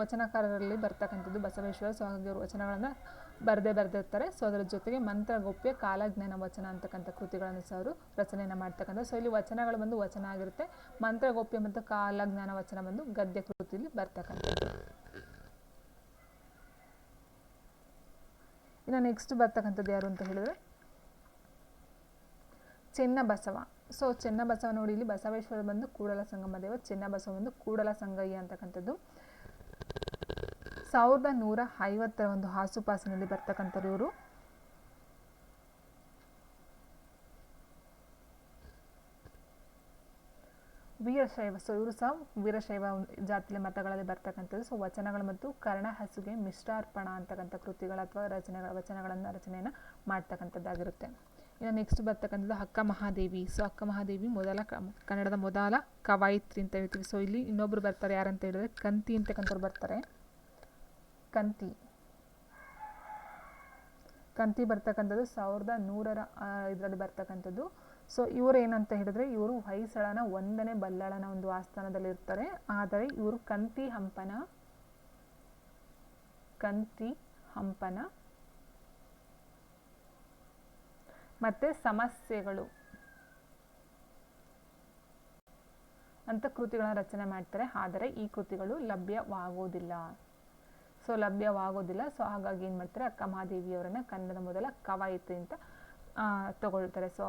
ವಚನಕಾರರಲ್ಲಿ ಬರ್ತಕ್ಕಂಥದ್ದು ಬಸವೇಶ್ವರ. ಸೊ ವಚನಗಳನ್ನು ಬರೆದೇ ಬರೆದಿರ್ತಾರೆ ಸೊ ಅದರ ಜೊತೆಗೆ ಮಂತ್ರ ಮಂತ್ರಗೋಪ್ಯ ಕಾಲಜ್ಞಾನ ವಚನ ಅಂತಕ್ಕಂಥ ಕೃತಿಗಳನ್ನು ಸಹ ಅವರು ರಚನೆಯನ್ನು ಮಾಡ್ತಕ್ಕಂಥ ಸೊ ಇಲ್ಲಿ ವಚನಗಳು ಬಂದು ವಚನ ಆಗಿರುತ್ತೆ. ಮಂತ್ರಗೋಪ್ಯ ಮತ್ತು ಕಾಲಜ್ಞಾನ ವಚನ ಬಂದು ಗದ್ಯ ಕೃತಿಯಲ್ಲಿ ಬರ್ತಕ್ಕಂಥದ್ದು. ಇನ್ನು ನೆಕ್ಸ್ಟ್ ಬರ್ತಕ್ಕಂಥದ್ದು ಯಾರು ಅಂತ ಹೇಳಿದ್ರೆ ಚೆನ್ನಬಸವ ಸೊ ಚೆನ್ನಬಸವ ನೋಡಿ ಇಲ್ಲಿ ಬಸವೇಶ್ವರ ಬಂದು ಕೂಡಲ ಸಂಗಮ ದೇವ ಚೆನ್ನಬಸವ ಬಂದು ಕೂಡಲ ಸಂಗಯ್ಯ ಅಂತಕ್ಕಂಥದ್ದು. ಸಾವಿರದ ನೂರ ಐವತ್ತರ ಒಂದು ಆಸುಪಾಸಿನಲ್ಲಿ ಬರ್ತಕ್ಕಂಥವ್ರು ಇವರು. ವೀರಶೈವ ಸೊ ಇವರು ಸಹ ವೀರಶೈವ ಜಾತಿಯ ಮತಗಳಲ್ಲಿ ಬರ್ತಕ್ಕಂಥದ್ದು. ಸೊ ವಚನಗಳು ಮತ್ತು ಕರ್ಣ, ಹಸುಗೆ ಮಿಶ್ರಾರ್ಪಣ ಅಂತಕ್ಕಂಥ ಕೃತಿಗಳ ಅಥವಾ ರಚನೆಗಳ ವಚನಗಳನ್ನು ರಚನೆಯನ್ನು ಮಾಡ್ತಕ್ಕಂಥದ್ದಾಗಿರುತ್ತೆ. ಇನ್ನು ನೆಕ್ಸ್ಟ್ ಬರ್ತಕ್ಕಂಥದ್ದು ಅಕ್ಕ ಮಹಾದೇವಿ. ಸೊ ಅಕ್ಕ ಮಹಾದೇವಿ ಮೊದಲ ಕನ್ನಡದ ಮೊದಲ ಕವಾಯಿತ್ರಿ ಅಂತ ಹೇಳ್ತೀವಿ. ಸೊ ಇಲ್ಲಿ ಇನ್ನೊಬ್ರು ಬರ್ತಾರೆ ಯಾರಂತ ಹೇಳಿದ್ರೆ ಕಂತಿ ಅಂತಕ್ಕಂಥವ್ರು ಬರ್ತಾರೆ. ಕಂತಿ. ಕಂತಿ ಬರ್ತಕ್ಕಂಥದ್ದು ಸಾವಿರದ ನೂರರ ಇದರಲ್ಲಿ ಬರ್ತಕ್ಕಂಥದ್ದು. ಸೊ ಇವರು ಏನಂತ ಹೇಳಿದ್ರೆ ಇವರು ಹೊಯ್ಸಳನ ಒಂದನೇ ಬಲ್ಲಾಳನ ಒಂದು ಆಸ್ಥಾನದಲ್ಲಿ ಇರ್ತಾರೆ. ಆದರೆ ಇವರು ಕಂತಿ ಹಂಪನ ಕಂತಿ ಹಂಪನ ಮತ್ತೆ ಸಮಸ್ಯೆಗಳು ಅಂತ ಕೃತಿಗಳನ್ನ ರಚನೆ ಮಾಡ್ತಾರೆ. ಆದರೆ ಈ ಕೃತಿಗಳು ಲಭ್ಯವಾಗೋದಿಲ್ಲ. ಸೊ ಲಭ್ಯವಾಗೋದಿಲ್ಲ. ಸೊ ಹಾಗಾಗಿ ಏನು ಮಾಡ್ತಾರೆ? ಅಕ್ಕ ಮಹಾದೇವಿಯವರನ್ನ ಕನ್ನಡದ ಮೊದಲ ಕವಾಯಿತು ಅಂತ ತಗೊಳ್ತಾರೆ. ಸೊ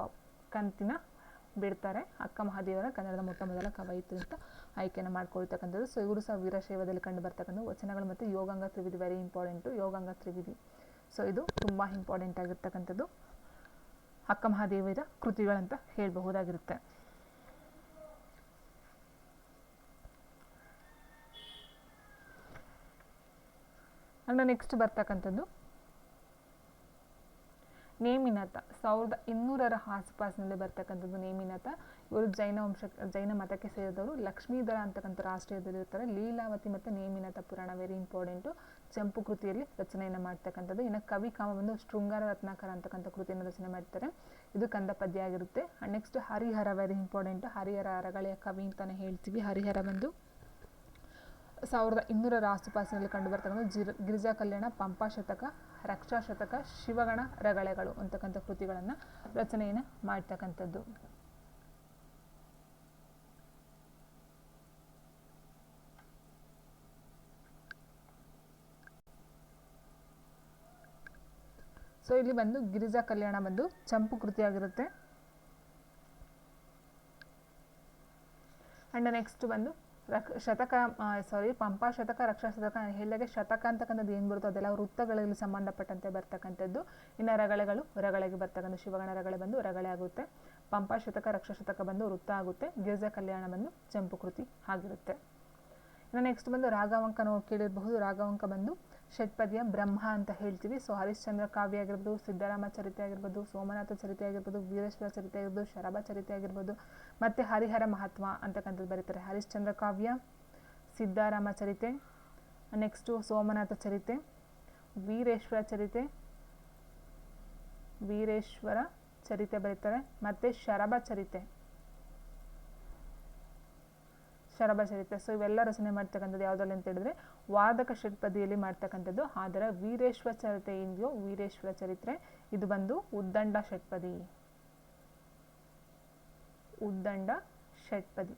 ಕಂತಿನ ಬಿಡ್ತಾರೆ. ಅಕ್ಕ ಮಹಾದೇವರ ಕನ್ನಡದ ಮೊಟ್ಟ ಮೊದಲ ಕವಾಯಿತು ಅಂತ ಆಯ್ಕೆಯನ್ನು ಮಾಡ್ಕೊಳ್ತಕ್ಕಂಥದ್ದು. ಸೊ ಇವರು ಸಹ ವೀರಶೈವದಲ್ಲಿ ಕಂಡು ಬರ್ತಕ್ಕಂಥ ವಚನಗಳು ಮತ್ತು Yoganga Trividhi very important Yoganga Trividhi. So ಇದು ತುಂಬ ಇಂಪಾರ್ಟೆಂಟ್ ಆಗಿರ್ತಕ್ಕಂಥದ್ದು. ಅಕ್ಕ ಮಹಾದೇವಿಯರ ಕೃತಿಗಳಂತ ಹೇಳಬಹುದಾಗಿರುತ್ತೆ. ಅಣ್ಣ ನೆಕ್ಸ್ಟ್ ಬರ್ತಕ್ಕಂಥದ್ದು. ನೇಮಿನಾಥ. ಸಾವಿರದ ಇನ್ನೂರರ ಆಸುಪಾಸಿನಲ್ಲಿ ಬರ್ತಕ್ಕಂಥದ್ದು ನೇಮಿನಾಥ. ಇವರು ಜೈನ ವಂಶ, ಜೈನ ಮತಕ್ಕೆ ಸೇರಿದವರು. ಲಕ್ಷ್ಮೀಧರ ಅಂತಕ್ಕಂಥ ರಾಷ್ಟ್ರೀಯದಲ್ಲಿರ್ತಾರೆ. ಲೀಲಾವತಿ ಮತ್ತು ನೇಮಿನಾಥ ಪುರಾಣ ವೆರಿ ಇಂಪಾರ್ಟೆಂಟು ಚಂಪು ಕೃತಿಯಲ್ಲಿ ರಚನೆಯನ್ನು ಮಾಡ್ತಕ್ಕಂಥದ್ದು. ಇನ್ನು ಕವಿ ಕಾಮ ಶೃಂಗಾರ ರತ್ನಾಕರ ಅಂತಕ್ಕಂಥ ಕೃತಿಯನ್ನು ರಚನೆ ಮಾಡ್ತಾರೆ. ಇದು ಕಂದ ಪದ್ಯ ಆಗಿರುತ್ತೆ next Harihara very important Harihara ಅರಗಳೆಯ ಕವಿ ಅಂತಲೇ ಹೇಳ್ತೀವಿ. ಹರಿಹರ ಬಂದು ಸಾವಿರದ ಇನ್ನೂರರ ಆಸುಪಾಸಿನಲ್ಲಿ ಕಂಡುಬರ್ತಕ್ಕಂಥ ಜಿರ್, ಗಿರಿಜಾ ಕಲ್ಯಾಣ, ಪಂಪಾ ಶತಕ, ರಕ್ಷಾ ಶತಕ, ಶಿವಗಣ ರಗಳೆಗಳು ಅಂತಕ್ಕಂಥ ಕೃತಿಗಳನ್ನು ರಚನೆಯನ್ನು ಮಾಡ್ತಕ್ಕಂಥದ್ದು. ಸೊ ಇಲ್ಲಿ ಬಂದು ಗಿರಿಜಾ ಕಲ್ಯಾಣ ಬಂದು ಚಂಪು ಕೃತಿಯಾಗಿರುತ್ತೆ ಆ್ಯಂಡ್ ನೆಕ್ಸ್ಟ್ ಬಂದು ರಕ್, ಶತಕ ಸಾರಿ ಪಂಪ ಶತಕ, ರಕ್ಷಾ ಶತಕ ಹೇಳಿದಾಗೆ ಶತಕ ಅಂತಕ್ಕಂಥದ್ದು ಏನು ಬರುತ್ತೋ ಅದೆಲ್ಲ ವೃತ್ತಗಳಲ್ಲಿ ಸಂಬಂಧಪಟ್ಟಂತೆ ಬರ್ತಕ್ಕಂಥದ್ದು. ಇನ್ನು ರಗಳೆಗಳು, ರಗಳೆಗೆ ಬರ್ತಕ್ಕಂಥ ಶಿವಗಣ ರಗಳೆ ಬಂದು ರಗಳೆ ಆಗುತ್ತೆ. ಪಂಪ ಶತಕ, ರಕ್ಷಾ ಶತಕ ಬಂದು ವೃತ್ತ ಆಗುತ್ತೆ. ಗಿರಿಜಾ ಕಲ್ಯಾಣ ಬಂದು ಚಂಪು ಕೃತಿ ಆಗಿರುತ್ತೆ. ಇನ್ನು ನೆಕ್ಸ್ಟ್ ಬಂದು ರಾಘವಂಕ ನಾವು ಕೇಳಿರಬಹುದು. ರಾಘವಂಕ ಬಂದು ಷಟ್ಪದಿಯ ಬ್ರಹ್ಮ ಅಂತ ಹೇಳ್ತೀವಿ. ಸೊ ಹರಿಶ್ಚಂದ್ರ ಕಾವ್ಯ ಆಗಿರ್ಬೋದು, ಸಿದ್ದರಾಮ ಚರಿತೆ ಆಗಿರ್ಬೋದು, ಸೋಮನಾಥ ಚರಿತೆ ಆಗಿರ್ಬೋದು, ವೀರೇಶ್ವರ ಚರಿತೆ ಆಗಿರ್ಬೋದು, ಶರಭ ಚರಿತೆ ಆಗಿರ್ಬೋದು, ಮತ್ತು ಹರಿಹರ ಮಹಾತ್ಮ ಅಂತಕ್ಕಂಥದ್ದು ಬರೀತಾರೆ. ಹರಿಶ್ಚಂದ್ರ ಕಾವ್ಯ, ಸಿದ್ದಾರಾಮ ಚರಿತೆ ನೆಕ್ಸ್ಟು ಸೋಮನಾಥ ಚರಿತೆ ವೀರೇಶ್ವರ ಚರಿತೆ ವೀರೇಶ್ವರ ಚರಿತೆ ಬರೀತಾರೆ. ಮತ್ತು ಶರಭ ಚರಿತೆ ಶರಭ ಚರಿತೆ ಸೊ ಇವೆಲ್ಲ ರಚನೆ ಮಾಡ್ತಕ್ಕಂಥದ್ದು ಯಾವುದ್ರಲ್ಲಿ ಅಂತ ಹೇಳಿದ್ರೆ ವಾದಕ ಷಟ್ಪದಿಯಲ್ಲಿ ಮಾಡ್ತಕ್ಕಂಥದ್ದು ಆದರೆ ವೀರೇಶ್ವರ ಚರಿತ್ರೆ ಏನಿದೆಯೋ ವೀರೇಶ್ವರ ಚರಿತ್ರೆ, ಇದು ಬಂದು ಉದ್ದಂಡ ಷಟ್ಪದಿ. ಉದ್ದಂಡ ಷಟ್ಪದಿ.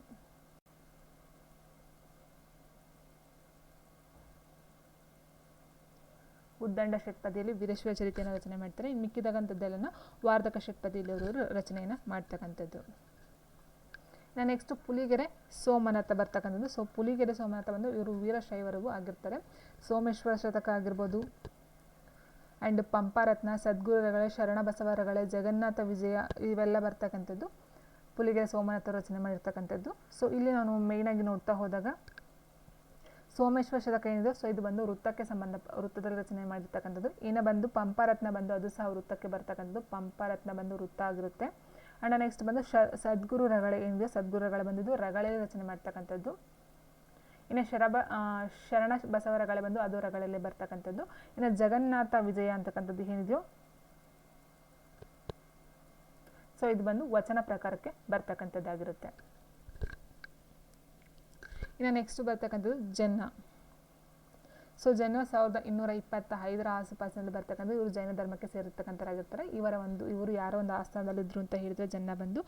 ಉದ್ದಂಡ ಷಟ್ಪದಿಯಲ್ಲಿ ವೀರೇಶ್ವರ ಚರಿತೆಯನ್ನು ರಚನೆ ಮಾಡ್ತಾರೆ. ಇನ್ನು ಮಿಕ್ಕಿದಾಗಂಥದ್ದೆಲ್ಲ ವಾರ್ಧಕ ಷಟ್ಪದಿಯಲ್ಲಿ ಅವರು ರಚನೆಯನ್ನು ಮಾಡ್ತಕ್ಕಂಥದ್ದು. ಇನ್ನು ನೆಕ್ಸ್ಟು ಪುಲಿಗೆರೆ ಸೋಮನಾಥ ಬರ್ತಕ್ಕಂಥದ್ದು ಸೊ ಪುಲಿಗೆರೆ ಸೋಮನಾಥ ಬಂದು ಇವರು ವೀರಶೈವರಿಗೂ ಆಗಿರ್ತಾರೆ. ಸೋಮೇಶ್ವರ ಶತಕ ಆಗಿರ್ಬೋದು. ಆ್ಯಂಡ್ ಪಂಪಾರತ್ನ ಸದ್ಗುರುಗಳೇ ಶರಣ ಬಸವರಗಳೇ ಜಗನ್ನಾಥ ವಿಜಯ ಇವೆಲ್ಲ ಬರ್ತಕ್ಕಂಥದ್ದು. ಪುಲಿಗೆರೆ ಸೋಮನಾಥ ರಚನೆ ಮಾಡಿರ್ತಕ್ಕಂಥದ್ದು. ಸೊ ಇಲ್ಲಿ ನಾನು ಮೇಯ್ನಾಗಿ ನೋಡ್ತಾ ಹೋದಾಗ, ಸೋಮೇಶ್ವರ ಶತಕ ಏನಿದೆ? ಸೊ ಇದು ಬಂದು ವೃತ್ತಕ್ಕೆ ಸಂಬಂಧ ವೃತ್ತದಲ್ಲಿ ರಚನೆ ಮಾಡಿರ್ತಕ್ಕಂಥದ್ದು. ಇನ್ನು ಬಂದು ಪಂಪಾರತ್ನ ಬಂದು ಅದು ಸಹ ವೃತ್ತಕ್ಕೆ ಬರ್ತಕ್ಕಂಥದ್ದು. ಪಂಪಾರತ್ನ ಬಂದು ವೃತ್ತ ಆಗಿರುತ್ತೆ. ಆ್ಯಂಡ್ ನೆಕ್ಸ್ಟ್ ಬಂದು ಶ, ಸದ್ಗುರು ರಗಳೆ ಏನಿದೆ ಸದ್ಗುರು ರಗಳೆ ಬಂದಿದ್ದು. ರಗಳೆ ರಚನೆ ಮಾಡ್ತಕ್ಕಂಥದ್ದು. ಇನ್ನು ಶರಬ ಶರಣ ಬಸವ ರಗಳೆ ಬಂದು ಅದು ರಗಳೆಯಲ್ಲಿ ಬರ್ತಕ್ಕಂಥದ್ದು. ಇನ್ನು ಜಗನ್ನಾಥ ವಿಜಯ ಅಂತಕ್ಕಂಥದ್ದು ಏನಿದೆಯೋ? ಸೊ ಇದು ಬಂದು ವಚನ ಪ್ರಕಾರಕ್ಕೆ ಬರ್ತಕ್ಕಂಥದ್ದಾಗಿರುತ್ತೆ. ಇನ್ನು ನೆಕ್ಸ್ಟ್ ಬರ್ತಕ್ಕಂಥದ್ದು ಜನ್ನ. ಸೊ ಜನ ಸಾವಿರದ ಇನ್ನೂರ ಇಪ್ಪತ್ತ ಐದರ ಆಸುಪಾಸಿನಲ್ಲಿ ಬರ್ತಕ್ಕಂಥ ಇವರು ಜೈನ ಧರ್ಮಕ್ಕೆ ಸೇರಿರ್ತಕ್ಕಂಥರಾಗಿರ್ತಾರೆ ಇವರ ಒಂದು, ಇವರು ಯಾರೋ ಒಂದು ಆಸ್ಥಾನದಲ್ಲಿದ್ದರು ಅಂತ ಹೇಳಿದರೆ ಜನ ಬಂದು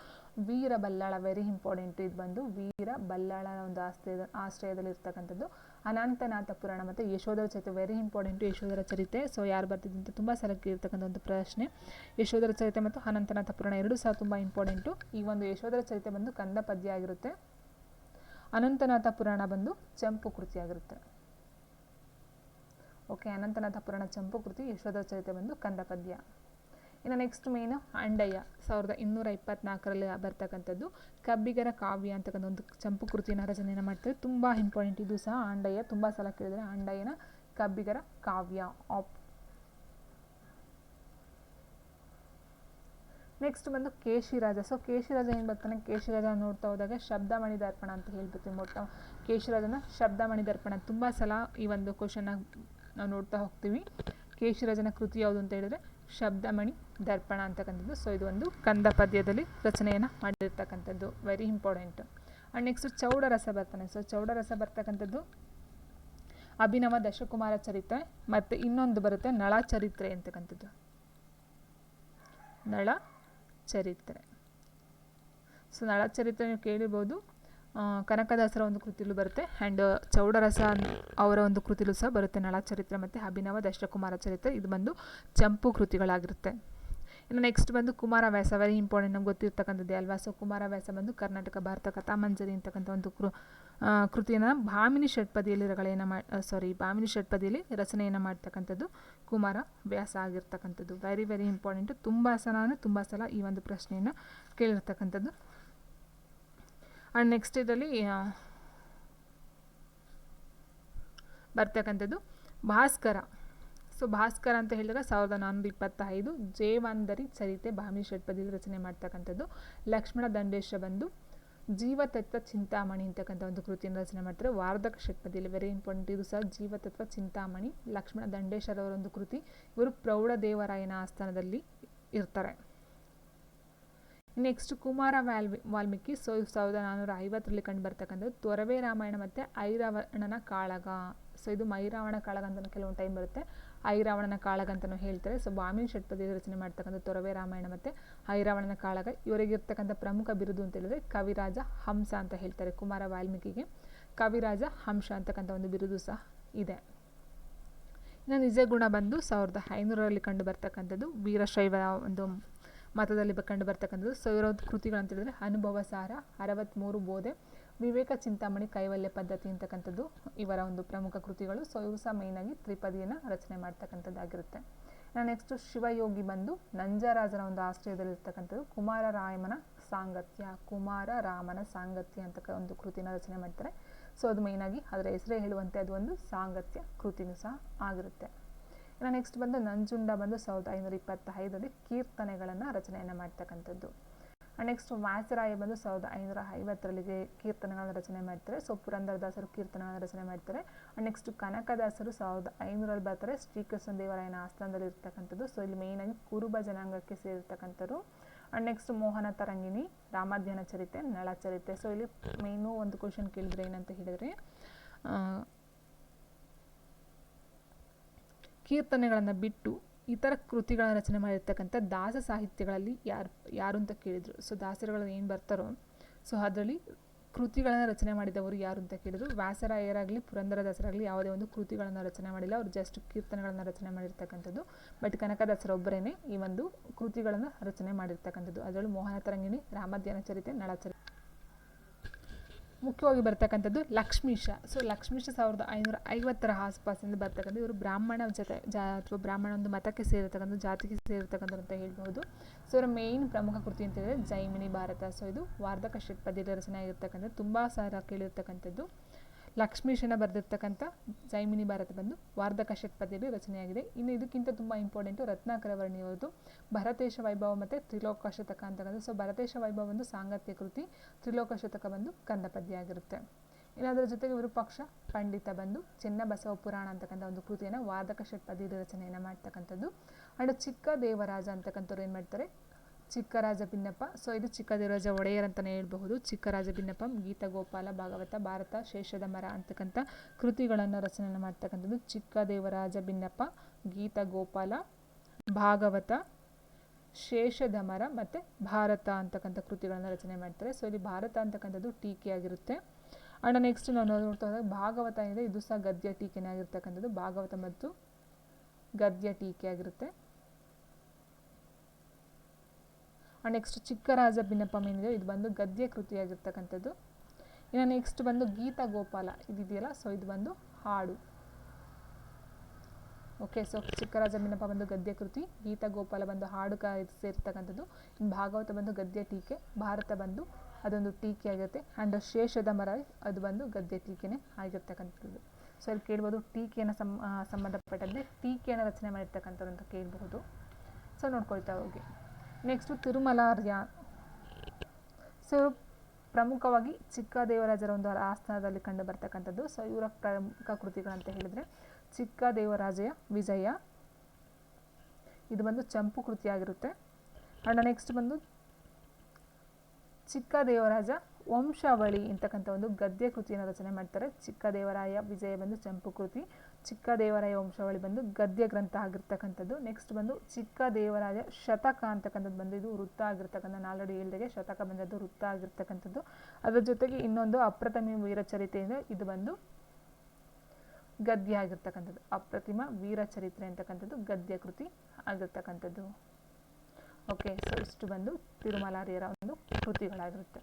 ವೀರ ಬಲ್ಲಾಳ ವೆರಿ ಇಂಪಾರ್ಟೆಂಟ್ ಇದು ಬಂದು ವೀರ ಬಲ್ಲಾಳ ಒಂದು ಆಶ್ರಯದ, ಆಶ್ರಯದಲ್ಲಿ ಇರ್ತಕ್ಕಂಥದ್ದು. ಅನಂತನಾಥ ಪುರಾಣ ಮತ್ತು Yashodhara Charite very important Yashodhara Charite so ಯಾರು ಬರ್ತಿದ್ದು ಅಂತ ತುಂಬ ಸಲ ಕೇಳಿರ್ತಕ್ಕಂಥ ಒಂದು ಪ್ರಶ್ನೆ. ಯಶೋಧರ ಚರಿತೆ ಮತ್ತು ಅನಂತನಾಥ ಪುರಾಣ ಎರಡೂ ಸಹ ತುಂಬ ಇಂಪಾರ್ಟೆಂಟು ಈ ಒಂದು ಯಶೋಧರ ಚರಿತೆ ಬಂದು ಕಂದ ಪದ್ಯ ಆಗಿರುತ್ತೆ. ಅನಂತನಾಥ ಪುರಾಣ ಬಂದು ಚಂಪು ಕೃತಿಯಾಗಿರುತ್ತೆ ಓಕೆ, ಅನಂತನಾಥ ಪುರಾಣ ಚಂಪು ಕೃತಿ ಯಶೋಧ ಚರಿತೆ ಬಂದು ಕಂದ ಪದ್ಯ. ಇನ್ನು ನೆಕ್ಸ್ಟ್ ಮೇನ್ ಅಂಡಯ್ಯ, ಸಾವಿರದ ಇನ್ನೂರ ಇಪ್ಪತ್ನಾಲ್ಕರಲ್ಲಿ ಬರ್ತಕ್ಕಂಥದ್ದು ಕಬ್ಬಿಗರ ಕಾವ್ಯ ಅಂತಕ್ಕಂಥ ಒಂದು ಚಂಪು ಕೃತಿಯನ್ನು ರಚನೆಯನ್ನು ಮಾಡ್ತಾರೆ. ತುಂಬ ಇಂಪಾರ್ಟೆಂಟ್ ಇದು ಸಹ ಅಂಡಯ್ಯ, ತುಂಬ ಸಲ ಕೇಳಿದರೆ ಅಂಡಯ್ಯನ ಕಬ್ಬಿಗರ ಕಾವ್ಯ. ಆಪ್ ನೆಕ್ಸ್ಟ್ ಬಂದು ಕೇಶಿರಾಜ. ಸೊ ಕೇಶಿರಾಜ ಏನು ಬರ್ತಾನೆ? ಕೇಶಿರಾಜ ನೋಡ್ತಾ ಹೋದಾಗ ಶಬ್ದಮಣಿ ದರ್ಪಣ ಅಂತ ಹೇಳ್ಬಿಡ್ತೀವಿ ಮೊಟ್ಟ ಕೇಶಿರಾಜನ ಶಬ್ದಮಣಿ ದರ್ಪಣ ತುಂಬ ಸಲ ಈ ಒಂದು ಕ್ವಶನ್ನ ನಾವು ನೋಡ್ತಾ ಹೋಗ್ತೀವಿ. ಕೇಶಿರಾಜನ ಕೃತಿ ಯಾವುದು ಅಂತ ಹೇಳಿದ್ರೆ ಶಬ್ದಮಣಿ ದರ್ಪಣ ಅಂತಕ್ಕಂಥದ್ದು. ಸೊ ಇದು ಒಂದು ಕಂದ ಪದ್ಯದಲ್ಲಿ ರಚನೆಯನ್ನು ಮಾಡಿರ್ತಕ್ಕಂಥದ್ದು. Very important and next Chaudarasa ಬರ್ತಾನೆ. ಸೊ ಚೌಡರಸ ಬರ್ತಕ್ಕಂಥದ್ದು ಅಭಿನವ ದಶಕುಮಾರ ಚರಿತ್ರೆ ಮತ್ತು ಇನ್ನೊಂದು ಬರುತ್ತೆ ನಳ ಚರಿತ್ರೆ ಅಂತಕ್ಕಂಥದ್ದು. ನಳ ಚರಿತ್ರೆ ಸೊ ನಳ ಚರಿತ್ರೆ ನೀವು ಕೇಳಿರ್ಬೋದು. ಕನಕದಾಸರ ಒಂದು ಕೃತಿಲೂ ಬರುತ್ತೆ. ಆ್ಯಂಡ್ ಚೌಡರಸ ಅವರ ಒಂದು ಕೃತಿಲೂ ಸಹ ಬರುತ್ತೆ. ನಳ ಚರಿತ್ರೆ ಮತ್ತು ಅಭಿನವ ದಶಕುಮಾರ ಚರಿತ್ರೆ. ಇದು ಬಂದು ಚಂಪು ಕೃತಿಗಳಾಗಿರುತ್ತೆ. ಇನ್ನು ನೆಕ್ಸ್ಟ್ ಬಂದು ಕುಮಾರ ವ್ಯಾಸ ವೆರಿ ಇಂಪಾರ್ಟೆಂಟ್ ನಮ್ಗೆ ಗೊತ್ತಿರ್ತಕ್ಕಂಥದ್ದೇ ಅಲ್ವಾ? ಸೊ ಕುಮಾರ ವ್ಯಾಸ ಬಂದು ಕರ್ನಾಟಕ, ಭಾರತ, ಕಥಾಮಂಜರಿ ಅಂತಕ್ಕಂಥ ಒಂದು ಕೃ ಕೃತಿಯನ್ನು ಭಾಮಿನಿ ಷಟ್ಪದಿಯಲ್ಲಿ ರಗಳೆಯನ್ನು ಮಾ ಸಾರಿ ಭಾಮಿನಿ ಷಟ್ಪದಿಯಲ್ಲಿ ರಚನೆಯನ್ನು ಮಾಡ್ತಕ್ಕಂಥದ್ದು ಕುಮಾರ ವ್ಯಾಸ ಆಗಿರ್ತಕ್ಕಂಥದ್ದು. ವೆರಿ ವೆರಿ ಇಂಪಾರ್ಟೆಂಟು ತುಂಬ ಸಲ ಅಂದರೆ ತುಂಬ ಸಲ ಈ ಒಂದು ಪ್ರಶ್ನೆಯನ್ನು ಕೇಳಿರ್ತಕ್ಕಂಥದ್ದು. ಆ್ಯಂಡ್ ನೆಕ್ಸ್ಟ್ ಇದರಲ್ಲಿ ಬರ್ತಕ್ಕಂಥದ್ದು ಭಾಸ್ಕರ. ಸೊ ಭಾಸ್ಕರ ಅಂತ ಹೇಳಿದಾಗ ಸಾವಿರದ ನಾನ್ನೂರ ಇಪ್ಪತ್ತೈದು ಜೇವಾಂಧರಿ ಚರಿತೆ ಭಾಮಿ ಷಟ್ಪದಿಯಲ್ಲಿ ರಚನೆ ಮಾಡ್ತಕ್ಕಂಥದ್ದು. ಲಕ್ಷ್ಮಣ ದಂಡೇಶ ಬಂದು ಜೀವತತ್ವ ಚಿಂತಾಮಣಿ ಅಂತಕ್ಕಂಥ ಒಂದು ಕೃತಿಯನ್ನು ರಚನೆ ಮಾಡ್ತಾರೆ. ವಾರ್ಧಕ ಷಟ್ಪದಿಯಲ್ಲಿ ವೆರಿ ಇಂಪಾರ್ಟೆಂಟ್ ಇದು ಸಹ ಜೀವತತ್ವ ಚಿಂತಾಮಣಿ, ಲಕ್ಷ್ಮಣ ದಂಡೇಶರವರ ಒಂದು ಕೃತಿ. ಇವರು ಪ್ರೌಢದೇವರಾಯನ ಆಸ್ಥಾನದಲ್ಲಿ ಇರ್ತಾರೆ. ನೆಕ್ಸ್ಟ್ ಕುಮಾರ ವಾಲ್ಮಿ, ವಾಲ್ಮೀಕಿ, ಸೊ ಸಾವಿರದ ನಾನ್ನೂರ ಐವತ್ತರಲ್ಲಿ ಕಂಡು ಬರ್ತಕ್ಕಂಥದ್ದು ತೊರವೆ ರಾಮಾಯಣ ಮತ್ತು ಐರಾವಣನ ಕಾಳಗ. ಸೊ ಇದು ಮೈರಾವಣ ಕಾಳಗ ಅಂತಲೂ ಕೆಲವೊಂದು ಟೈಮ್ ಬರುತ್ತೆ. ಐರಾವಣನ ಕಾಳಗ ಅಂತಲೂ ಹೇಳ್ತಾರೆ. ಸೊ ಬಾಮಿನ್ ಷಟ್ಪದಿ ರಚನೆ ಮಾಡ್ತಕ್ಕಂಥ ತೊರವೆ ರಾಮಾಯಣ ಮತ್ತು ಐರಾವಣನ ಕಾಳಗ. ಇವರಿಗಿರ್ತಕ್ಕಂಥ ಪ್ರಮುಖ ಬಿರುದು ಅಂತ ಹೇಳಿದ್ರೆ ಕವಿರಾಜ ಹಂಸ ಅಂತ ಹೇಳ್ತಾರೆ ಕುಮಾರ ವಾಲ್ಮೀಕಿಗೆ. ಕವಿರಾಜ ಹಂಸ ಅಂತಕ್ಕಂಥ ಒಂದು ಬಿರುದು ಸಹ ಇದೆ. ಇನ್ನು ನಿಜ ಗುಣ ಬಂದು ಸಾವಿರದ ಐನೂರರಲ್ಲಿ ಕಂಡು ಬರ್ತಕ್ಕಂಥದ್ದು ವೀರಶೈವ ಒಂದು ಮತದಲ್ಲಿ ಕಂಡು ಬರ್ತಕ್ಕಂಥದ್ದು. ಸೊ ಇವರ ಅಂತ ಹೇಳಿದ್ರೆ ಅನುಭವ ಸಾರ ಅರವತ್ತ್ಮೂರು ಬೋಧೆ, ವಿವೇಕ ಚಿಂತಾಮಣಿ ಕೈವಲ್ಯ ಪದ್ಧತಿ ಅಂತಕ್ಕಂಥದ್ದು ಇವರ ಒಂದು ಪ್ರಮುಖ ಕೃತಿಗಳು. ಸೊ, ಇವರು ಸಹ ಮೇಯ್ನಾಗಿ ತ್ರಿಪದಿಯನ್ನು ರಚನೆ ಮಾಡ್ತಕ್ಕಂಥದ್ದಾಗಿರುತ್ತೆ. ನಾನು ನೆಕ್ಸ್ಟು ಶಿವಯೋಗಿ ಬಂದು ನಂಜರಾಜನ ಒಂದು ಆಶ್ರಯದಲ್ಲಿರ್ತಕ್ಕಂಥದ್ದು ಕುಮಾರ ರಾಮನ ಸಾಂಗತ್ಯ ಕುಮಾರ ರಾಮನ ಸಾಂಗತ್ಯ ಅಂತ ಒಂದು ಕೃತಿನ ರಚನೆ ಮಾಡ್ತಾರೆ. ಸೊ, ಅದು ಮೇಯ್ನಾಗಿ ಅದರ ಹೆಸರೇ ಹೇಳುವಂತೆ ಅದು ಒಂದು ಸಾಂಗತ್ಯ ಕೃತಿನೂ ಸಹ ಆಗಿರುತ್ತೆ. ಇನ್ನು ನೆಕ್ಸ್ಟ್ ಬಂದು ನಂಜುಂಡ ಬಂದು ಸಾವಿರದ ಐನೂರ ಇಪ್ಪತ್ತೈದರಲ್ಲಿ ಕೀರ್ತನೆಗಳನ್ನು ರಚನೆಯನ್ನು ಮಾಡ್ತಕ್ಕಂಥದ್ದು. ನೆಕ್ಸ್ಟ್ ವ್ಯಾಸರಾಯ ಬಂದು ಸಾವಿರದ ಐನೂರ ಐವತ್ತರಲ್ಲಿಗೆ ಕೀರ್ತನೆಗಳನ್ನು ರಚನೆ ಮಾಡ್ತಾರೆ. ಸೊ ಪುರಂದರದಾಸರು ಕೀರ್ತನೆಗಳನ್ನು ರಚನೆ ಮಾಡ್ತಾರೆ. ನೆಕ್ಸ್ಟ್ ಕನಕದಾಸರು ಸಾವಿರದ ಐನೂರಲ್ಲಿ ಬರ್ತಾರೆ ಶ್ರೀಕೃಷ್ಣ ದೇವರಾಯನ ಆಸ್ಥಾನದಲ್ಲಿ ಇರ್ತಕ್ಕಂಥದ್ದು. ಸೊ ಇಲ್ಲಿ ಮೇಯ್ನಾಗಿ ಕುರುಬ ಜನಾಂಗಕ್ಕೆ ಸೇರಿರ್ತಕ್ಕಂಥದ್ದು. ಆ್ಯಂಡ್ ನೆಕ್ಸ್ಟ್ ಮೋಹನ ತರಂಗಿಣಿ ರಾಮಾಧ್ಯನ ಚರಿತೆ, ನಳ ಚರಿತೆ. ಸೊ ಇಲ್ಲಿ ಮೇಯ್ನು ಒಂದು ಕ್ವಶನ್ ಕೇಳಿದ್ರೆ ಏನಂತ ಹೇಳಿದರೆ ಆ, ಕೀರ್ತನೆಗಳನ್ನು ಬಿಟ್ಟು ಇತರ ಕೃತಿಗಳನ್ನು ರಚನೆ ಮಾಡಿರ್ತಕ್ಕಂಥ ದಾಸ ಸಾಹಿತ್ಯಗಳಲ್ಲಿ ಯಾರು ಯಾರು ಅಂತ ಕೇಳಿದರು. ಸೊ ದಾಸರುಗಳು ಏನು ಬರ್ತಾರೋ ಸೊ ಅದರಲ್ಲಿ ಕೃತಿಗಳನ್ನು ರಚನೆ ಮಾಡಿದವರು ಯಾರು ಅಂತ ಕೇಳಿದ್ರು. ವ್ಯಾಸರಾಯರಾಗಲಿ, ಪುರಂದರದಾಸರಾಗಲಿ ಯಾವುದೇ ಒಂದು ಕೃತಿಗಳನ್ನು ರಚನೆ ಮಾಡಿಲ್ಲ. ಅವರು ಜಸ್ಟ್ ಕೀರ್ತನೆಗಳನ್ನು ರಚನೆ ಮಾಡಿರ್ತಕ್ಕಂಥದ್ದು. ಬಟ್ ಕನಕದಾಸರೊಬ್ಬರೇ ಈ ಒಂದು ಕೃತಿಗಳನ್ನು ರಚನೆ ಮಾಡಿರ್ತಕ್ಕಂಥದ್ದು. ಅದರಲ್ಲೂ ಮೋಹನ ತರಂಗಿಣಿ, ರಾಮಧ್ಯಾನ ಚರಿತೆ, ನಳಚರಿತೆ. ಮುಖ್ಯವಾಗಿ ಬರ್ತಕ್ಕಂಥದ್ದು ಲಕ್ಷ್ಮೀಶ ಸೊ ಲಕ್ಷ್ಮೀಶ ಸಾವಿರದ ಐನೂರ ಐವತ್ತರ ಆಸುಪಾಸಿಂದ ಬರ್ತಕ್ಕಂಥ ಇವರು ಬ್ರಾಹ್ಮಣ ಜೊತೆ, ಜಾ, ಅಥವಾ ಬ್ರಾಹ್ಮಣ ಒಂದು ಮತಕ್ಕೆ ಸೇರಿರ್ತಕ್ಕಂಥ ಜಾತಿಗೆ ಸೇರಿರ್ತಕ್ಕಂಥದ್ದು ಅಂತ ಹೇಳ್ಬೋದು ಸೊ ಇವರ ಮೇಯ್ನ್ ಪ್ರಮುಖ ಕೃತಿ ಅಂತ ಹೇಳಿದ್ರೆ ಜೈಮಿನಿ ಭಾರತ. ಸೊ ಇದು ವಾರ್ಧಕ ಷಟ್ಪದಿಯಲ್ಲಿ ರಚನೆ ಆಗಿರ್ತಕ್ಕಂಥದ್ದು ತುಂಬ ಸಾರ ಕೇಳಿರ್ತಕ್ಕಂಥದ್ದು. ಲಕ್ಷ್ಮೀಶನ ಬರೆದಿರ್ತಕ್ಕಂಥ ಜೈಮಿನಿ ಭಾರತ ಬಂದು ವಾರ್ಧಕ ಷಟ್ಪದಿಯಲ್ಲಿ ರಚನೆಯಾಗಿದೆ. ಇನ್ನು ಇದಕ್ಕಿಂತ ತುಂಬ ಇಂಪಾರ್ಟೆಂಟು ರತ್ನಾಕರ ವರ್ಣಿಯವರದು, ಭರತೇಶ ವೈಭವ ಮತ್ತು ತ್ರಿಲೋಕ ಶತಕ ಅಂತಕ್ಕಂಥ ಸೊ ಭರತೇಶ ವೈಭವ ಒಂದು ಸಾಂಗತ್ಯ ಕೃತಿ, ತ್ರಿಲೋಕ ಶತಕ ಬಂದು ಕಂದ ಪದ್ಯ ಆಗಿರುತ್ತೆ. ಇನ್ನು ಅದರ ಜೊತೆಗೆ ವಿರೂಪಾಕ್ಷ ಪಂಡಿತ ಬಂದು ಚೆನ್ನ ಬಸವ ಪುರಾಣ ಅಂತಕ್ಕಂಥ ಒಂದು ಕೃತಿಯನ್ನು ವಾರ್ಧಕ ಷಟ್ಪದಿಯಲ್ಲಿ ರಚನೆಯನ್ನು ಮಾಡ್ತಕ್ಕಂಥದ್ದು. ಅಂಡ್ ಚಿಕ್ಕ ದೇವರಾಜ ಅಂತಕ್ಕಂಥವ್ರು ಏನು ಮಾಡ್ತಾರೆ? ಚಿಕ್ಕರಾಜ ಭಿನ್ನಪ್ಪ ಸೊ ಇದು ಚಿಕ್ಕದೇವರಾಜ ಒಡೆಯರ್ ಅಂತಲೇ ಹೇಳ್ಬಹುದು. ಚಿಕ್ಕರಾಜ ಭಿನ್ನಪ್ಪ ಗೀತ ಗೋಪಾಲ, ಭಾಗವತ, ಭಾರತ, ಶೇಷದ ಮರ ಅಂತಕ್ಕಂಥ ಕೃತಿಗಳನ್ನು ರಚನೆ ಮಾಡ್ತಕ್ಕಂಥದ್ದು ಚಿಕ್ಕದೇವರಾಜ ಭಿನ್ನಪ್ಪ ಗೀತ ಗೋಪಾಲ, ಭಾಗವತ ಶೇಷಧಮರ ಮತ್ತು ಭಾರತ ಅಂತಕ್ಕಂಥ ಕೃತಿಗಳನ್ನು ರಚನೆ ಮಾಡ್ತಾರೆ. ಸೊ ಇಲ್ಲಿ ಭಾರತ ಅಂತಕ್ಕಂಥದ್ದು ಟೀಕೆ ಆಗಿರುತ್ತೆ. ಅಂಡ್ ನೆಕ್ಸ್ಟ್ ನಾವು ನೋಡ್ತಾ ಹೋದಾಗ ಭಾಗವತ ಏನಿದೆ, ಇದು ಸಹ ಗದ್ಯ ಟೀಕೆನೇ ಆಗಿರ್ತಕ್ಕಂಥದ್ದು. ಭಾಗವತ ಮತ್ತು ಗದ್ಯ ಟೀಕೆ ಆಗಿರುತ್ತೆ. ನೆಕ್ಸ್ಟ್ ಚಿಕ್ಕರಾಜ ಬಿನ್ನಪ್ಪ ಏನಿದೆ ಇದು. ಬಂದು ಗದ್ಯ ಕೃತಿಯಾಗಿರ್ತಕ್ಕಂಥದ್ದು. ಇನ್ನು ನೆಕ್ಸ್ಟ್ ಬಂದು ಗೀತ ಗೋಪಾಲ ಇದಿದೆಯಲ್ಲ ಸೊ ಇದು ಬಂದು ಹಾಡು. ಓಕೆ ಸೊ ಚಿಕ್ಕರಾಜ ಭಿನ್ನಪ್ಪ ಬಂದು ಗದ್ಯ ಕೃತಿ, ಗೀತ ಗೋಪಾಲ ಬಂದು ಹಾಡು ಕ ಸೇರಿರ್ತಕ್ಕಂಥದ್ದು ಭಾಗವತ ಬಂದು ಗದ್ಯ ಟೀಕೆ, ಭಾರತ ಬಂದು ಅದೊಂದು ಟೀಕೆ ಆಗಿರುತ್ತೆ. ಆ್ಯಂಡ್ ಶೇಷದ ಮರ, ಅದು ಬಂದು ಗದ್ಯ ಟೀಕೆನೇ ಆಗಿರ್ತಕ್ಕಂಥದ್ದು. ಸೊ ಇಲ್ಲಿ ಕೇಳ್ಬೋದು ಟೀಕೆಯನ್ನು ಸಂ ಸಂಬಂಧಪಟ್ಟಂತೆ, ಟೀಕೆಯನ್ನು ರಚನೆ ಮಾಡಿರ್ತಕ್ಕಂಥದ್ದು ಅಂತ ಕೇಳಬಹುದು ಸೊ ನೋಡ್ಕೊಳ್ತಾ ಹೋಗಿ. ನೆಕ್ಸ್ಟು ತಿರುಮಲಾರ್ಯ ಸೊ ಪ್ರಮುಖವಾಗಿ ಚಿಕ್ಕ ದೇವರಾಜರ ಒಂದು ಆಸ್ಥಾನದಲ್ಲಿ ಕಂಡು ಬರ್ತಕ್ಕಂಥದ್ದು ಸೊ ಇವರ ಪ್ರಮುಖ ಕೃತಿಗಳಂತ ಹೇಳಿದರೆ ಚಿಕ್ಕ ದೇವರಾಜೆಯ ವಿಜಯ. ಇದು ಬಂದು ಚಂಪು ಕೃತಿಯಾಗಿರುತ್ತೆ. ಅಂಡ್ ನೆಕ್ಸ್ಟ್ ಬಂದು ಚಿಕ್ಕ ದೇವರಾಜ ವಂಶಾವಳಿ ಅಂತಕ್ಕಂಥ ಒಂದು ಗದ್ಯ ಕೃತಿಯನ್ನು ರಚನೆ ಮಾಡ್ತಾರೆ. ಚಿಕ್ಕ ದೇವರಾಯ ವಿಜಯ ಬಂದು ಚಂಪು ಕೃತಿ. ಚಿಕ್ಕ ದೇವರಾಯ ವಂಶಾವಳಿ ಬಂದು ಗದ್ಯ ಗ್ರಂಥ ಆಗಿರ್ತಕ್ಕಂಥದ್ದು. ನೆಕ್ಸ್ಟ್ ಬಂದು ಚಿಕ್ಕ ದೇವರಾಯ ಶತಕ ಅಂತಕ್ಕಂಥದ್ದು ಬಂದು ಇದು ವೃತ್ತ ಆಗಿರ್ತಕ್ಕಂಥ ನಾಲ್ಕು ಹೇಳ್ದಾಗೆ ಶತಕ ಬಂದದ್ದು ವೃತ್ತ ಆಗಿರ್ತಕ್ಕಂಥದ್ದು. ಅದರ ಜೊತೆಗೆ ಇನ್ನೊಂದು ಅಪ್ರತಿಮ ವೀರಚರಿತೆ ಇದೆ ಇದು ಬಂದು ಗದ್ಯ ಆಗಿರ್ತಕ್ಕಂಥದ್ದು. ಅಪ್ರತಿಮ ವೀರಚರಿತ್ರೆ ಅಂತಕ್ಕಂಥದ್ದು, ಗದ್ಯ ಕೃತಿ ಆಗಿರ್ತಕ್ಕಂಥದ್ದು. ಓಕೆ ಸೊ ಇಷ್ಟು ಬಂದು ತಿರುಮಲಾರಿಯರ ಒಂದು ಕೃತಿಗಳಾಗಿರುತ್ತೆ.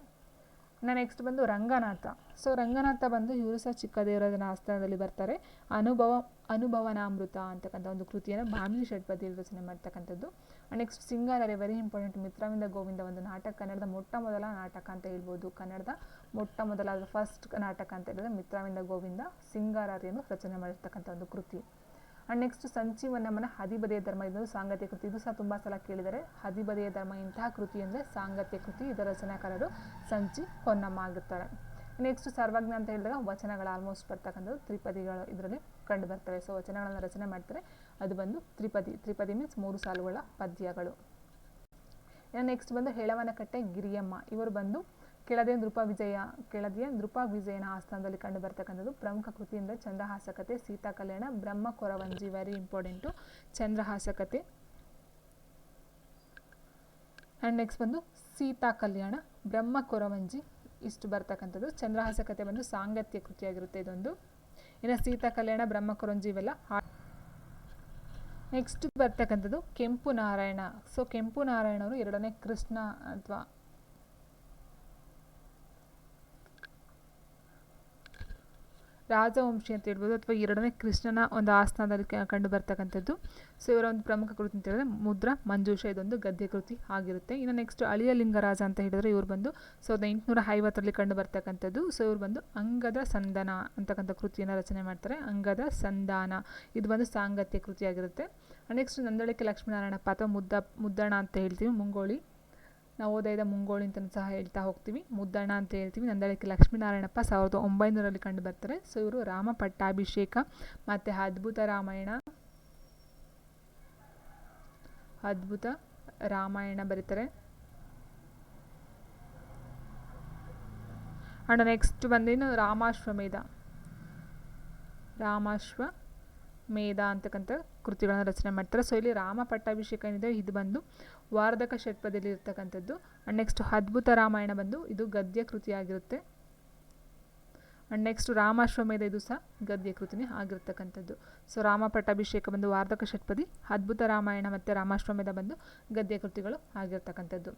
ನೆಕ್ಸ್ಟ್ ಬಂದು ರಂಗನಾಥ. ಸೊ ರಂಗನಾಥ ಬಂದು ಇವರು ಸಹ ಚಿಕ್ಕದೇವರಾಜನ ಆಸ್ಥಾನದಲ್ಲಿ ಬರ್ತಾರೆ. ಅನುಭವ, ಅನುಭವನಾಮೃತ ಅಂತಕ್ಕಂಥ ಒಂದು ಕೃತಿಯನ್ನು ಭಾಮಿನಿ ಷಟ್ಪದಿಯಲ್ಲಿ ರಚನೆ ಮಾಡ್ತಕ್ಕಂಥದ್ದು. ನೆಕ್ಸ್ಟ್ ಸಿಂಗಾರರೆ ವೆರಿ ಇಂಪಾರ್ಟೆಂಟ್ ಮಿತ್ರವಿಂದ ಗೋವಿಂದ ಒಂದು ನಾಟಕ, ಕನ್ನಡದ ಮೊಟ್ಟ ಮೊದಲ ನಾಟಕ ಅಂತ ಹೇಳ್ಬೋದು. ಕನ್ನಡದ ಮೊಟ್ಟ ಮೊದಲಾದ ಫಸ್ಟ್ ನಾಟಕ ಅಂತ ಹೇಳಿದ್ರೆ ಮಿತ್ರವಿಂದ ಗೋವಿಂದ ಸಿಂಗಾರರಿಯನ್ನು ರಚನೆ ಮಾಡಿರ್ತಕ್ಕಂಥ ಒಂದು ಕೃತಿ. ಆ್ಯಂಡ್ ನೆಕ್ಸ್ಟ್ ಸಂಚೀವನಮ್ಮನ ಹದಿಬದೆಯ ಧರ್ಮ ಇದು ಸಾಂಗತ್ಯ ಕೃತಿ. ಇದು ಸಹ ತುಂಬ ಸಲ ಕೇಳಿದರೆ ಹದಿಬದೆಯ ಧರ್ಮ ಇಂತಹ ಕೃತಿ ಅಂದರೆ ಸಾಂಗತ್ಯ ಕೃತಿ. ಇದರ ರಚನಾಕಾರರು ಸಂಚಿ ಹೊನ್ನಮ್ಮ ಆಗುತ್ತಾರೆ ನೆಕ್ಸ್ಟ್ ಸರ್ವಜ್ಞ ಅಂತ ಹೇಳಿದಾಗ ವಚನಗಳು ಆಲ್ಮೋಸ್ಟ್ ಬರ್ತಕ್ಕಂಥದ್ದು ತ್ರಿಪದಿಗಳು ಇದರಲ್ಲಿ ಕಂಡು ಬರ್ತವೆ ಸೊ ವಚನಗಳನ್ನು ರಚನೆ ಮಾಡ್ತಾರೆ. ಅದು ಬಂದು ತ್ರಿಪದಿ. ತ್ರಿಪದಿ ಮೀನ್ಸ್ ಮೂರು ಸಾಲುಗಳ ಪದ್ಯಗಳು. ನೆಕ್ಸ್ಟ್ ಬಂದು ಹೇಳವನಕಟ್ಟೆ ಗಿರಿಯಮ್ಮ. ಇವರು ಬಂದು ಕೆಳದಿಯ ನೃಪ ವಿಜಯ ಕೆಳದಿಯ ನೃಪ ವಿಜಯನ ಆಸ್ಥಾನದಲ್ಲಿ ಕಂಡು ಬರ್ತಕ್ಕಂಥದ್ದು ಪ್ರಮುಖ ಕೃತಿ ಅಂದರೆ Chandrahasakathe Sita Kalyana, Brahma Koravanji very important ಚಂದ್ರಹಾಸಕತೆ and next ಬಂದು ಸೀತಾ ಕಲ್ಯಾಣ, ಬ್ರಹ್ಮ ಕೊರವಂಜಿ. ಇಷ್ಟು ಬರ್ತಕ್ಕಂಥದ್ದು ಚಂದ್ರಹಾಸಕತೆ ಬಂದು ಸಾಂಗತ್ಯ ಕೃತಿಯಾಗಿರುತ್ತೆ ಇದೊಂದು. ಇನ್ನು ಸೀತಾ ಕಲ್ಯಾಣ, ಬ್ರಹ್ಮ ಕೊರಂಜಿ ಇವೆಲ್ಲ ನೆಕ್ಸ್ಟ್ ಬರ್ತಕ್ಕಂಥದ್ದು ಕೆಂಪು ನಾರಾಯಣ. ಸೊ ಕೆಂಪು ನಾರಾಯಣವರು ಎರಡನೇ ಕೃಷ್ಣ ಅಥವಾ ರಾಜವಂಶಿ ಅಂತ ಹೇಳ್ಬೋದು ಅಥವಾ ಎರಡನೇ ಕೃಷ್ಣನ ಒಂದು ಆಸ್ಥಾನದಲ್ಲಿ ಕಂಡು ಬರ್ತಕ್ಕಂಥದ್ದು. ಸೊ ಇವರ ಒಂದು ಪ್ರಮುಖ ಕೃತಿ ಅಂತ ಹೇಳಿದ್ರೆ ಮುದ್ರ, ಮಂಜೂಷ ಇದೊಂದು ಗದ್ಯ ಕೃತಿ ಆಗಿರುತ್ತೆ. ಇನ್ನು ನೆಕ್ಸ್ಟ್ ಅಳಿಯ ಲಿಂಗರಾಜ ಅಂತ ಹೇಳಿದ್ರೆ ಇವ್ರು ಬಂದು ಸಾವಿರದ ಎಂಟುನೂರ ಐವತ್ತರಲ್ಲಿ ಕಂಡು ಬರ್ತಕ್ಕಂಥದ್ದು. ಸೊ ಇವ್ರು ಬಂದು ಅಂಗದ ಸಂಧಾನ ಅಂತಕ್ಕಂಥ ಕೃತಿಯನ್ನು ರಚನೆ ಮಾಡ್ತಾರೆ. ಅಂಗದ ಸಂಧಾನ ಇದು ಬಂದು ಸಾಂಗತ್ಯ ಕೃತಿಯಾಗಿರುತ್ತೆ. ನೆಕ್ಸ್ಟ್ ನಂದಳಿಕೆ ಲಕ್ಷ್ಮೀನಾರಾಯಣಪ್ಪ ಅಥವಾ ಮುದ್ದ, ಮುದ್ದಣ ಅಂತ ಹೇಳ್ತೀವಿ, ಮುಂಗೋಳಿ. ನವೋದಯದ ಮುಂಗೋಳಿ ಅಂತ ಸಹ ಹೇಳ್ತಾ ಹೋಗ್ತೀವಿ. ಮುದ್ದಣ್ಣ ಅಂತ ಹೇಳ್ತೀವಿ. ನಂದಳಿಕೆ ಲಕ್ಷ್ಮೀನಾರಾಯಣಪ್ಪ ಸಾವಿರದ ಒಂಬೈನೂರಲ್ಲಿ ಕಂಡು ಬರ್ತಾರೆ. ಸೊ, ಇವರು ರಾಮ ಪಟ್ಟಾಭಿಷೇಕ ಮತ್ತು ಅದ್ಭುತ ರಾಮಾಯಣ. ಅದ್ಭುತ ರಾಮಾಯಣ ಬರೀತಾರೆ. And next ಬಂದೇನು ರಾಮಾಶ್ವಮೇಧ. ರಾಮಾಶ್ವ ಮೇಧ ಅಂತಕ್ಕಂಥ ಕೃತಿಗಳನ್ನು ರಚನೆ ಮಾಡ್ತಾರೆ. ಸೊ ಇಲ್ಲಿ ರಾಮ ಪಟ್ಟಾಭಿಷೇಕ ಏನಿದೆ, ಇದು ಬಂದು ವಾರ್ಧಕ ಷಟ್ಪದಿಯಲ್ಲಿ ಇರ್ತಕ್ಕಂಥದ್ದು. ಆ್ಯಂಡ್ ನೆಕ್ಸ್ಟ್ ಅದ್ಭುತ ರಾಮಾಯಣ ಬಂದು ಇದು ಗದ್ಯ ಕೃತಿಯಾಗಿರುತ್ತೆ. ಆ್ಯಂಡ್ ನೆಕ್ಸ್ಟ್ ರಾಮಾಶ್ವಮೇಧ ಇದು ಸಹ ಗದ್ಯ ಕೃತಿನೇ ಆಗಿರ್ತಕ್ಕಂಥದ್ದು. ಸೊ ರಾಮ ಪಟ್ಟಾಭಿಷೇಕ ಬಂದು ವಾರ್ಧಕ ಷಟ್ಪದಿ, ಅದ್ಭುತ ರಾಮಾಯಣ ಮತ್ತು ರಾಮಾಶ್ವಮೇಧ ಬಂದು ಗದ್ಯ ಕೃತಿಗಳು ಆಗಿರ್ತಕ್ಕಂಥದ್ದು.